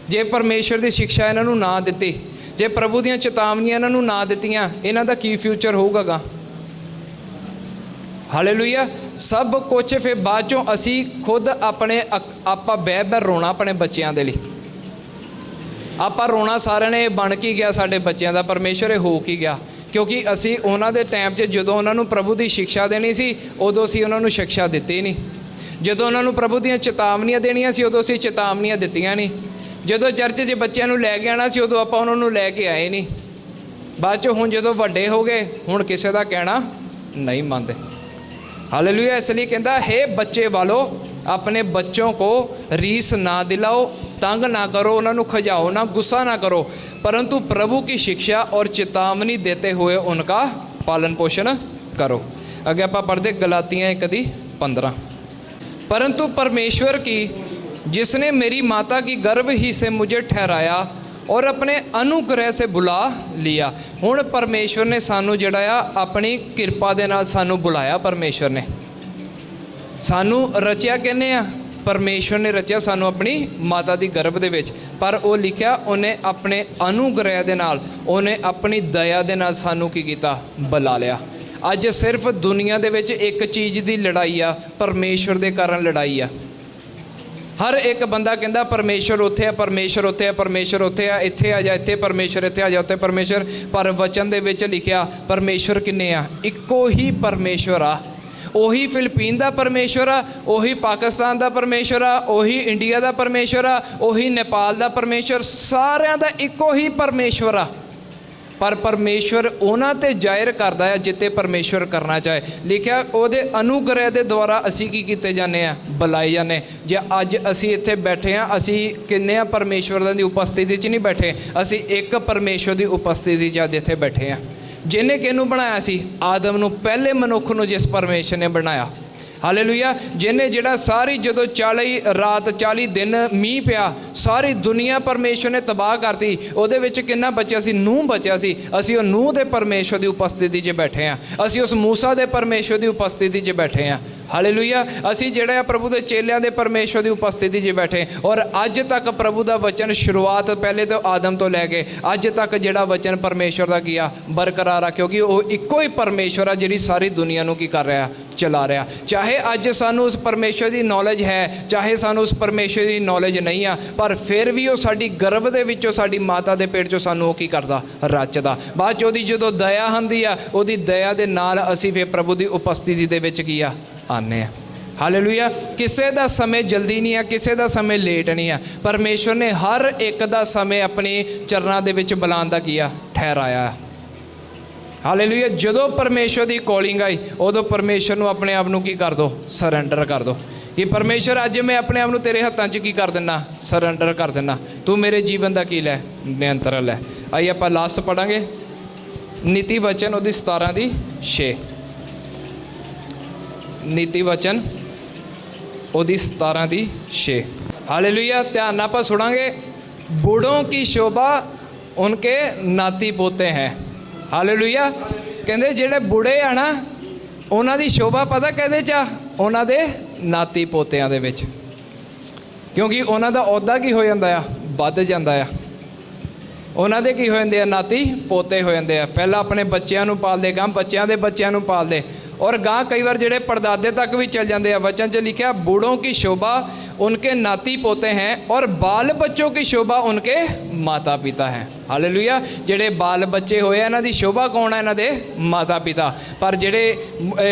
ਜੇ ਪਰਮੇਸ਼ਰ ਦੀ ਸਿੱਖਿਆ ਇਹਨਾਂ ਨੂੰ ਨਾ ਦਿੱਤੀ, ਜੇ ਪ੍ਰਭੂ ਦੀਆਂ ਚੇਤਾਵਨੀਆਂ ਇਹਨਾਂ ਨੂੰ ਨਾ ਦਿੱਤੀਆਂ, ਇਹਨਾਂ ਦਾ ਕੀ ਫਿਊਚਰ ਹੋਊਗਾ ਗਾ ਹਾਲੇਲੂਇਆ ਸਭ ਕੁਝ ਫਿਰ ਬਾਅਦ ਚੋਂ ਅਸੀਂ ਖੁਦ ਆਪਣੇ ਅਕ- ਆਪਾਂ ਬਹਿ ਬਹਿ ਰੋਣਾ ਆਪਣੇ ਬੱਚਿਆਂ ਦੇ ਲਈ। ਆਪਾਂ ਰੋਣਾ ਸਾਰਿਆਂ ਨੇ, ਇਹ ਬਣ ਕੀ ਗਿਆ ਸਾਡੇ ਬੱਚਿਆਂ ਦਾ ਪਰਮੇਸ਼ਰ ਇਹ ਹੋ ਕੀ ਗਿਆ। ਕਿਉਂਕਿ ਅਸੀਂ ਉਹਨਾਂ ਦੇ ਟਾਈਮ 'ਚ ਜਦੋਂ ਉਹਨਾਂ ਨੂੰ ਪ੍ਰਭੂ ਦੀ ਸਿੱਖਿਆ ਦੇਣੀ ਸੀ, ਉਦੋਂ ਅਸੀਂ ਉਹਨਾਂ ਨੂੰ ਸਿੱਖਿਆ ਦਿੱਤੀ ਨਹੀਂ। ਜਦੋਂ ਉਹਨਾਂ ਨੂੰ ਪ੍ਰਭੂ ਦੀਆਂ ਚੇਤਾਵਨੀਆਂ ਦੇਣੀਆਂ ਸੀ, ਉਦੋਂ ਅਸੀਂ ਚੇਤਾਵਨੀਆਂ ਦਿੱਤੀਆਂ ਨਹੀਂ। ਜਦੋਂ ਚਰਚ 'ਚ ਬੱਚਿਆਂ ਨੂੰ ਲੈ ਕੇ ਆਣਾ ਸੀ, ਉਦੋਂ ਆਪਾਂ ਉਹਨਾਂ ਨੂੰ ਲੈ ਕੇ ਆਏ ਨਹੀਂ। ਬਾਅਦ 'ਚ ਹੁਣ ਜਦੋਂ ਵੱਡੇ ਹੋ ਗਏ, ਹੁਣ ਕਿਸੇ ਦਾ ਕਹਿਣਾ ਨਹੀਂ ਮੰਨਦੇ। ਹਾਲੇਲੂਇਆ ਇਸ ਲਈ ਕਹਿੰਦਾ, ਹੈ ਬੱਚੇ ਵਾਲੋ, ਆਪਣੇ ਬੱਚੋਂ ਕੋ ਰੀਸ ਨਾ ਦਿਲਾਓ तंग ना करो उन्होंने ਨੂੰ ਖਜਾਓ ਨਾ ਗੁੱਸਾ ਨਾ ਕਰੋ परंतु प्रभु की शिक्षा और चेतावनी देते हुए उनका पालन पोषण करो ਅੱਗੇ ਆਪਾਂ ਪੜ੍ਹਦੇ ਗਲਾਤੀਆਂ 1 ਦੀ 15 परंतु परमेश्वर की जिसने मेरी माता की गर्भ ही से मुझे ठहराया ਔਰ ਆਪਣੇ ਅਨੁਗ੍ਰਹਿ ਸੇ ਬੁਲਾ ਲਿਆ ਹੁਣ ਪਰਮੇਸ਼ਵਰ ਨੇ ਸਾਨੂੰ ਜਿਹੜਾ ਆ ਆਪਣੀ ਕਿਰਪਾ ਦੇ ਨਾਲ ਸਾਨੂੰ ਬੁਲਾਇਆ ਪਰਮੇਸ਼ਵਰ ਨੇ ਸਾਨੂੰ ਰਚਿਆ ਕਹਿੰਦੇ ਆ ਪਰਮੇਸ਼ਵਰ ਨੇ ਰਚਿਆ ਸਾਨੂੰ ਆਪਣੀ ਮਾਤਾ ਦੀ ਗਰਭ ਦੇ ਵਿੱਚ। ਪਰ ਉਹ ਲਿਖਿਆ, ਉਹਨੇ ਆਪਣੇ ਅਨੁਗ੍ਰਹਿ ਦੇ ਨਾਲ, ਉਹਨੇ ਆਪਣੀ ਦਇਆ ਦੇ ਨਾਲ ਸਾਨੂੰ ਕੀ ਕੀਤਾ? ਬੁਲਾ ਲਿਆ। ਅੱਜ ਸਿਰਫ ਦੁਨੀਆ ਦੇ ਵਿੱਚ ਇੱਕ ਚੀਜ਼ ਦੀ ਲੜਾਈ ਆ, ਪਰਮੇਸ਼ਵਰ ਦੇ ਕਾਰਨ ਲੜਾਈ ਆ। ਹਰ ਇੱਕ ਬੰਦਾ ਕਹਿੰਦਾ ਪਰਮੇਸ਼ਰ ਉੱਥੇ ਆ ਪਰਮੇਸ਼ਰ ਉੱਥੇ ਆ ਪਰਮੇਸ਼ਰ ਉੱਥੇ ਆ, ਇੱਥੇ ਆ ਜਾ ਇੱਥੇ ਪਰਮੇਸ਼ਰ ਇੱਥੇ ਆ ਜਾ ਉੱਥੇ ਪਰਮੇਸ਼ਰ ਪਰ ਵਚਨ ਦੇ ਵਿੱਚ ਲਿਖਿਆ ਪਰਮੇਸ਼ਰ ਕਿੰਨੇ ਆ? ਇੱਕੋ ਹੀ ਪਰਮੇਸ਼ਰ ਆ। ਉਹੀ ਫਿਲੀਪੀਨ ਦਾ ਪਰਮੇਸ਼ਰ ਆ, ਉਹੀ ਪਾਕਿਸਤਾਨ ਦਾ ਪਰਮੇਸ਼ਰ ਆ, ਉਹੀ ਇੰਡੀਆ ਦਾ ਪਰਮੇਸ਼ਰ ਆ, ਉਹੀ ਨੇਪਾਲ ਦਾ ਪਰਮੇਸ਼ਰ ਸਾਰਿਆਂ ਦਾ ਇੱਕੋ ਹੀ ਪਰਮੇਸ਼ਰ ਆ। ਪਰ ਪਰਮੇਸ਼ਵਰ ਉਹਨਾਂ ਤੇ ਜ਼ਾਹਿਰ ਕਰਦਾ ਹੈ ਜਿੱਤੇ ਪਰਮੇਸ਼ਵਰ ਕਰਨਾ ਚਾਹੇ। ਲਿਖਿਆ, ਉਹਦੇ ਅਨੁਗ੍ਰਹਿ ਦੇ ਦੁਆਰਾ ਅਸੀਂ ਕੀ ਕੀਤੇ ਜਾਂਦੇ ਆ? ਬੁਲਾਏ ਜਾਂਦੇ। ਜੇ ਅੱਜ ਅਸੀਂ ਇੱਥੇ ਬੈਠੇ ਆ, ਅਸੀਂ ਕਿੰਨੇ ਆ ਪਰਮੇਸ਼ਵਰ ਦੀ ਉਪਸਥਿਤੀ 'ਚ ਨਹੀਂ ਬੈਠੇ? ਅਸੀਂ ਇੱਕ ਪਰਮੇਸ਼ਵਰ ਦੀ ਉਪਸਥਿਤੀ 'ਚ ਅੱਜ ਇੱਥੇ ਬੈਠੇ ਆ। ਜਿਹਨੇ ਕਿਹਨੂੰ ਬਣਾਇਆ ਸੀ? ਆਦਮ ਨੂੰ ਪਹਿਲੇ ਮਨੁੱਖ ਨੂੰ ਜਿਸ ਪਰਮੇਸ਼ਰ ਨੇ ਬਣਾਇਆ। ਹਾਲੇਲੂਇਆ ਜਿਹਨੇ ਜਿਹੜਾ ਸਾਰੀ ਜਦੋਂ 40 ਰਾਤ 40 ਦਿਨ ਮੀਂਹ ਪਿਆ, ਸਾਰੀ ਦੁਨੀਆ ਪਰਮੇਸ਼ਰ ਨੇ ਤਬਾਹ ਕਰਤੀ। ਉਹਦੇ ਵਿੱਚ ਕਿੰਨਾ ਬਚਿਆ ਸੀ? ਨੂਹ ਬਚਿਆ ਸੀ। ਅਸੀਂ ਉਹ ਨੂਹ ਦੇ ਪਰਮੇਸ਼ਰ ਦੀ ਉਪਸਥਿਤੀ 'ਚ ਬੈਠੇ ਆ ਅਸੀਂ ਉਸ ਮੂਸਾ ਦੇ ਪਰਮੇਸ਼ਰ ਦੀ ਉਪਸਥਿਤੀ 'ਚ ਬੈਠੇ ਆ ਹਾਲੇਲੂਇਆ ਅਸੀਂ ਜਿਹੜੇ ਆ ਪ੍ਰਭੂ ਦੇ ਚੇਲਿਆਂ ਦੇ ਪਰਮੇਸ਼ਰ ਦੀ ਉਪਸਥਿਤੀ 'ਚ ਬੈਠੇ ਔਰ ਅੱਜ ਤੱਕ ਪ੍ਰਭੂ ਦਾ ਵਚਨ ਸ਼ੁਰੂਆਤ ਪਹਿਲੇ ਤੋਂ ਆਦਮ ਤੋਂ ਲੈ ਕੇ ਅੱਜ ਤੱਕ ਜਿਹੜਾ ਵਚਨ ਪਰਮੇਸ਼ਰ ਦਾ ਕੀਆ ਬਰਕਰਾਰ ਆ। ਕਿਉਂਕਿ ਉਹ ਇੱਕੋ ਹੀ ਪਰਮੇਸ਼ਰ ਆ ਜਿਹੜੀ ਸਾਰੀ ਦੁਨੀਆ ਨੂੰ ਕੀ ਕਰ ਰਿਹਾ, ਚਲਾ ਰਿਹਾ। ਚਾਹੇ ਅੱਜ ਸਾਨੂੰ ਉਸ ਪਰਮੇਸ਼ਰ ਦੀ ਨੌਲੇਜ ਹੈ, ਚਾਹੇ ਸਾਨੂੰ ਉਸ ਪਰਮੇਸ਼ਰ ਦੀ ਨੌਲੇਜ ਨਹੀਂ ਆ, ਪਰ ਫਿਰ ਵੀ ਉਹ ਸਾਡੀ ਗਰਭ ਦੇ ਵਿੱਚੋਂ, ਸਾਡੀ ਮਾਤਾ ਦੇ ਪੇਟ ਚੋਂ ਸਾਨੂੰ ਉਹ ਕੀ ਕਰਦਾ, ਰਚਦਾ। ਬਾਅਦ ਚ ਉਹਦੀ ਜਦੋਂ ਦਇਆ ਹੁੰਦੀ ਆ, ਉਹਦੀ ਦਇਆ ਦੇ ਨਾਲ ਅਸੀਂ ਫਿਰ ਪ੍ਰਭੂ ਦੀ ਉਪਸਥਿਤੀ ਦੇ ਵਿੱਚ ਕੀ ਆ ਆਨੇ ਆ ਹਾਲੇਲੂਇਆ ਕਿਸੇ ਦਾ ਸਮੇਂ ਜਲਦੀ ਨਹੀਂ ਆ, ਕਿਸੇ ਦਾ ਸਮੇਂ ਲੇਟ ਨਹੀਂ ਆ। ਪਰਮੇਸ਼ਵਰ ਨੇ ਹਰ ਇੱਕ ਦਾ ਸਮੇਂ ਆਪਣੇ ਚਰਨਾਂ ਦੇ ਵਿੱਚ ਬੁਲਾਉਣ ਦਾ ਕੀਆ ਠਹਿਰਾਇਆ। ਹਾਲੇਲੂਇਆ ਜਦੋਂ ਪਰਮੇਸ਼ਵਰ ਦੀ ਕਾਲਿੰਗ ਆਈ, ਉਦੋਂ ਪਰਮੇਸ਼ਵਰ ਨੂੰ ਆਪਣੇ ਆਪ ਨੂੰ ਕੀ ਕਰ ਦੋ? ਸਰੈਂਡਰ ਕਰ ਦੋ। ਕਿ ਪਰਮੇਸ਼ਵਰ, ਅੱਜ ਮੈਂ ਆਪਣੇ ਆਪ ਨੂੰ ਤੇਰੇ ਹੱਥਾਂ 'ਚ ਕੀ ਕਰ ਦਿੰਨਾ? ਸਰੈਂਡਰ ਕਰ ਦਿੰਨਾ। ਤੂੰ ਮੇਰੇ ਜੀਵਨ ਦਾ ਕੀ ਲੈ? ਨਿਯੰਤਰਣ ਲੈ। ਆਈ ਆਪਾਂ ਲਾਸਟ ਪੜਾਂਗੇ ਨੀਤੀ ਵਚਨ ਉਹਦੀ 17 ਦੀ 6 ਨੀਤੀ ਵਚਨ ਉਹਦੀ 17 ਦੀ 6 ਹਾਲੇਲੂਇਆ ਧਿਆਨ ਨਾਲ ਆਪਾਂ ਸੁਣਾਂਗੇ। ਬੁੜੋਂ ਕੀ ਸ਼ੋਭਾ ਉਨਕੇ ਨਾਤੀ ਪੋਤੇ ਹੈ। ਹਾਲੇਲੂਇਆ ਕਹਿੰਦੇ ਜਿਹੜੇ ਬੁੜੇ ਆ ਨਾ, ਉਹਨਾਂ ਦੀ ਸ਼ੋਭਾ ਪਤਾ ਕਹਦੇ ਚ ਉਹਨਾਂ ਦੇ ਨਾਤੀ ਪੋਤਿਆਂ ਦੇ ਵਿੱਚ। ਕਿਉਂਕਿ ਉਹਨਾਂ ਦਾ ਅਹੁਦਾ ਕੀ ਹੋ ਜਾਂਦਾ ਆ? ਵੱਧ ਜਾਂਦਾ ਆ। ਉਹਨਾਂ ਦੇ ਕੀ ਹੋ ਜਾਂਦੇ ਆ? ਨਾਤੀ ਪੋਤੇ ਹੋ ਜਾਂਦੇ ਆ। ਪਹਿਲਾਂ ਆਪਣੇ ਬੱਚਿਆਂ ਨੂੰ ਪਾਲਦੇ ਕੰਮ ਬੱਚਿਆਂ ਦੇ ਬੱਚਿਆਂ ਨੂੰ ਪਾਲਦੇ। और गां कई बार जड़े परदादे तक भी चल जाते हैं वचन च लिखा बूढ़ों की शोभा उनके नाती पोते हैं और बाल बच्चों की शोभा उनके ਮਾਤਾ ਪਿਤਾ ਹੈ। ਹਾਲੇ ਲੂਇਆ ਜਿਹੜੇ ਬਾਲ ਬੱਚੇ ਹੋਏ ਆ, ਇਹਨਾਂ ਦੀ ਸ਼ੋਭਾ ਕੌਣ ਹੈ ਇਹਨਾਂ ਦੇ ਮਾਤਾ ਪਿਤਾ। ਪਰ ਜਿਹੜੇ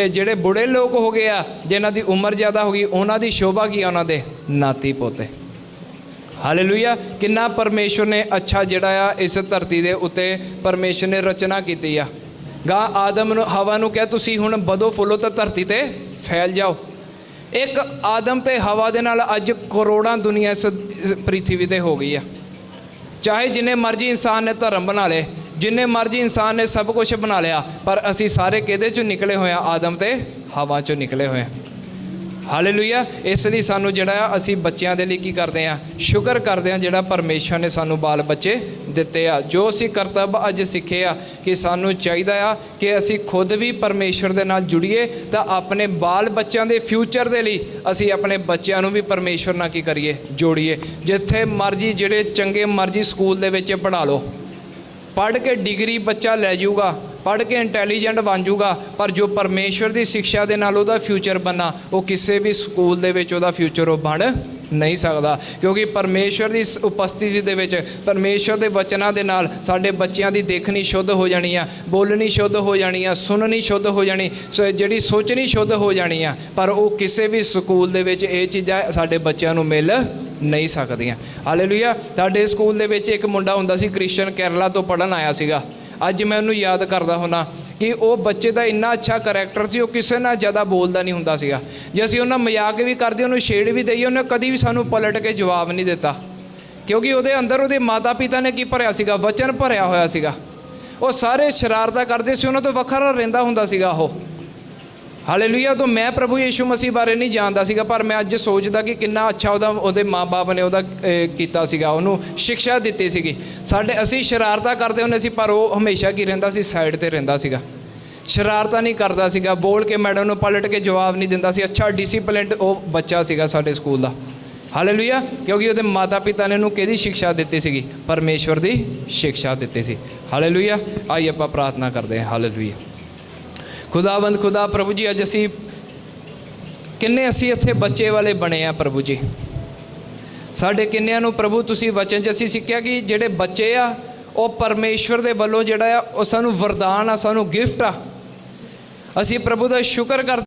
ਜਿਹੜੇ ਬੁੜੇ ਲੋਕ ਹੋ ਗਏ ਆ ਜਿਨ੍ਹਾਂ ਦੀ ਉਮਰ ਜ਼ਿਆਦਾ ਹੋ ਗਈ, ਉਹਨਾਂ ਦੀ ਸ਼ੋਭਾ ਕੀ ਉਹਨਾਂ ਦੇ ਨਾਤੀ ਪੋਤੇ। ਹਾਲੇਲੂਇਆ ਕਿੰਨਾ ਪਰਮੇਸ਼ਰ ਨੇ ਅੱਛਾ ਜਿਹੜਾ ਆ, ਇਸ ਧਰਤੀ ਦੇ ਉੱਤੇ ਪਰਮੇਸ਼ਰ ਨੇ ਰਚਨਾ ਕੀਤੀ ਆ। ਗਾ ਆਦਮ ਨੂੰ, ਹਵਾ ਨੂੰ ਕਿਹਾ, ਤੁਸੀਂ ਹੁਣ ਵਧੋ ਫੁੱਲੋ ਤਾਂ ਧਰਤੀ ਤੇ ਫੈਲ ਜਾਓ। ਇੱਕ ਆਦਮ ਤੇ ਹਵਾ ਦੇ ਨਾਲ ਅੱਜ ਕਰੋੜਾਂ ਦੁਨੀਆ ਇਸ ਪ੍ਰਿਥਵੀ ਤੇ ਹੋ ਗਈ ਆ। ਚਾਹੇ ਜਿੰਨੇ ਮਰਜ਼ੀ ਇਨਸਾਨ ਨੇ ਧਰਮ ਬਣਾ ਲਏ, ਜਿੰਨੇ ਮਰਜ਼ੀ ਇਨਸਾਨ ਨੇ ਸਭ ਕੁਝ ਬਣਾ ਲਿਆ, ਪਰ ਅਸੀਂ ਸਾਰੇ ਕਿਹਦੇ ਚੋਂ ਨਿਕਲੇ ਹੋਏ ਆ? ਆਦਮ ਤੇ ਹਵਾ ਚੋਂ ਨਿਕਲੇ ਹੋਏ ਆ। ਹਾਲੇਲੂਇਆ ਇਸ ਲਈ ਸਾਨੂੰ ਜਿਹੜਾ ਆ, ਅਸੀਂ ਬੱਚਿਆਂ ਦੇ ਲਈ ਕੀ ਕਰਦੇ ਆ? ਸ਼ੁਕਰ ਕਰਦੇ ਆ ਜਿਹੜਾ ਪਰਮੇਸ਼ਰ ਨੇ ਸਾਨੂੰ ਬਾਲ ਬੱਚੇ ਦਿੱਤੇ ਆ। ਜੋ ਅਸੀਂ ਕਰਤੱਵ ਅੱਜ ਸਿੱਖੇ ਆ ਕਿ ਸਾਨੂੰ ਚਾਹੀਦਾ ਆ ਕਿ ਅਸੀਂ ਖੁਦ ਵੀ ਪਰਮੇਸ਼ਰ ਦੇ ਨਾਲ ਜੁੜੀਏ ਤਾਂ ਆਪਣੇ ਬਾਲ ਬੱਚਿਆਂ ਦੇ ਫਿਊਚਰ ਦੇ ਲਈ ਅਸੀਂ ਆਪਣੇ ਬੱਚਿਆਂ ਨੂੰ ਵੀ ਪਰਮੇਸ਼ਰ ਨਾਲ ਕੀ ਕਰੀਏ? ਜੋੜੀਏ। ਜਿੱਥੇ ਮਰਜ਼ੀ ਜਿਹੜੇ ਚੰਗੇ ਮਰਜ਼ੀ ਸਕੂਲ ਦੇ ਵਿੱਚ ਪੜ੍ਹਾ ਲਓ। ਪੜ੍ਹ ਕੇ ਡਿਗਰੀ ਬੱਚਾ ਲੈ ਜਾਊਗਾ। ਪੜ੍ਹ ਕੇ ਇੰਟੈਲੀਜੈਂਟ ਬਣ ਜਾਊਗਾ, ਪਰ ਜੋ ਪਰਮੇਸ਼ਵਰ ਦੀ ਸਿੱਖਿਆ ਦੇ ਨਾਲ ਉਹਦਾ ਫਿਊਚਰ ਬਣਨਾ ਉਹ ਕਿਸੇ ਵੀ ਸਕੂਲ ਦੇ ਵਿੱਚ ਉਹਦਾ ਫਿਊਚਰ ਉਹ ਬਣ ਨਹੀਂ ਸਕਦਾ। ਕਿਉਂਕਿ ਪਰਮੇਸ਼ਵਰ ਦੀ ਸ- ਉਪਸਥਿਤੀ ਦੇ ਵਿੱਚ ਪਰਮੇਸ਼ਵਰ ਦੇ ਵਚਨਾਂ ਦੇ ਨਾਲ ਸਾਡੇ ਬੱਚਿਆਂ ਦੀ ਦੇਖਣੀ ਸ਼ੁੱਧ ਹੋ ਜਾਣੀ ਆ ਬੋਲਣੀ ਸ਼ੁੱਧ ਹੋ ਜਾਣੀ ਆ ਸੁਣਨੀ ਸ਼ੁੱਧ ਹੋ ਜਾਣੀ, ਸੋ, ਜਿਹੜੀ ਸੋਚਣੀ ਸ਼ੁੱਧ ਹੋ ਜਾਣੀ ਆ, ਪਰ ਉਹ ਕਿਸੇ ਵੀ ਸਕੂਲ ਦੇ ਵਿੱਚ ਇਹ ਚੀਜ਼ਾਂ ਸਾਡੇ ਬੱਚਿਆਂ ਨੂੰ ਮਿਲ ਨਹੀਂ ਸਕਦੀਆਂ। ਹਾਲੇਲੂਇਆ ਸਾਡੇ ਸਕੂਲ ਦੇ ਵਿੱਚ ਇੱਕ ਮੁੰਡਾ ਹੁੰਦਾ ਸੀ ਕ੍ਰਿਸਚਨ ਕੇਰਲਾ ਤੋਂ ਪੜਨ ਆਇਆ ਸੀਗਾ। ਅੱਜ ਮੈਂ ਉਹਨੂੰ ਯਾਦ ਕਰਦਾ ਹੁਣਾ ਕਿ ਉਹ ਬੱਚੇ ਦਾ ਇੰਨਾ ਅੱਛਾ ਕੈਰੈਕਟਰ ਸੀ, ਉਹ ਕਿਸੇ ਨਾਲ ਜ਼ਿਆਦਾ ਬੋਲਦਾ ਨਹੀਂ ਹੁੰਦਾ ਸੀਗਾ। ਜੇ ਅਸੀਂ ਉਹਨਾਂ ਮਜ਼ਾਕ ਵੀ ਕਰਦੇ, ਉਹਨੂੰ ਛੇੜ ਵੀ ਦਈਏ, ਉਹਨੇ ਕਦੀ ਵੀ ਸਾਨੂੰ ਪਲਟ ਕੇ ਜਵਾਬ ਨਹੀਂ ਦਿੱਤਾ। ਕਿਉਂਕਿ ਉਹਦੇ ਅੰਦਰ ਉਹਦੇ ਮਾਤਾ ਪਿਤਾ ਨੇ ਕੀ ਭਰਿਆ ਸੀਗਾ? ਵਚਨ ਭਰਿਆ ਹੋਇਆ ਸੀਗਾ। ਉਹ ਸਾਰੇ ਸ਼ਰਾਰਤਾਂ ਕਰਦੇ ਸੀ, ਉਹਨਾਂ ਤੋਂ ਵੱਖਰਾ ਰਹਿੰਦਾ ਹੁੰਦਾ ਸੀਗਾ ਉਹ। ਹਾਲੇਲੂਇਆ ਤੋਂ ਮੈਂ ਪ੍ਰਭੂ ਯੀਸ਼ੂ ਮਸੀਹ ਬਾਰੇ ਨਹੀਂ ਜਾਣਦਾ ਸੀਗਾ, ਪਰ ਮੈਂ ਅੱਜ ਸੋਚਦਾ ਕਿ ਕਿੰਨਾ ਅੱਛਾ ਉਹਦਾ, ਉਹਦੇ ਮਾਪੇ ਨੇ ਉਹਦਾ ਕੀਤਾ ਸੀਗਾ, ਉਹਨੂੰ ਸਿੱਖਿਆ ਦਿੱਤੀ ਸੀਗੀ। ਸਾਡੇ, ਅਸੀਂ ਸ਼ਰਾਰਤਾਂ ਕਰਦੇ ਹੁੰਦੇ ਸੀ, ਪਰ ਉਹ ਹਮੇਸ਼ਾ ਕੀ ਰਹਿੰਦਾ ਸੀ, ਸਾਈਡ ਤੇ ਰਹਿੰਦਾ ਸੀਗਾ। ਸ਼ਰਾਰਤਾਂ ਨਹੀਂ ਕਰਦਾ ਸੀਗਾ, ਬੋਲ ਕੇ ਮੈਡਮ ਨੂੰ ਪਲਟ ਕੇ ਜਵਾਬ ਨਹੀਂ ਦਿੰਦਾ ਸੀ। ਅੱਛਾ ਡਿਸਪਲਿਨਡ ਉਹ ਬੱਚਾ ਸੀਗਾ ਸਾਡੇ ਸਕੂਲ ਦਾ। ਹਾਲੇਲੂਇਆ ਕਿਉਂਕਿ ਉਹਦੇ ਮਾਤਾ ਪਿਤਾ ਨੇ ਉਹਨੂੰ ਕਿਹਦੀ ਸਿੱਖਿਆ ਦਿੱਤੀ ਸੀਗੀ? ਪਰਮੇਸ਼ਵਰ ਦੀ ਸਿੱਖਿਆ ਦਿੱਤੀ ਸੀ। ਹਾਲੇਲੂਇਆ ਆਈ ਆਪਾਂ ਪ੍ਰਾਰਥਨਾ ਕਰਦੇ ਹਾਂ। ਹਾਲੇਲੂਇਆ ਖੁਦਾਵੰਦ, ਖੁਦਾ ਪ੍ਰਭੂ ਜੀ, ਅੱਜ ਅਸੀਂ ਕਿੰਨੇ ਅਸੀਂ ਇੱਥੇ ਬੱਚੇ ਵਾਲੇ ਬਣੇ ਆ ਪ੍ਰਭੂ ਜੀ। ਸਾਡੇ ਕਿੰਨਿਆਂ ਨੂੰ ਪ੍ਰਭੂ ਤੁਸੀਂ ਵਚਨ 'ਚ ਅਸੀਂ ਸਿੱਖਿਆ ਕਿ ਜਿਹੜੇ ਬੱਚੇ ਆ, ਉਹ ਪਰਮੇਸ਼ਵਰ ਦੇ ਵੱਲੋਂ ਜਿਹੜਾ ਆ, ਉਹ ਸਾਨੂੰ ਵਰਦਾਨ ਆ, ਸਾਨੂੰ ਗਿਫਟ ਆ। ਅਸੀਂ ਪ੍ਰਭੂ ਦਾ ਸ਼ੁਕਰ ਕਰਦੇ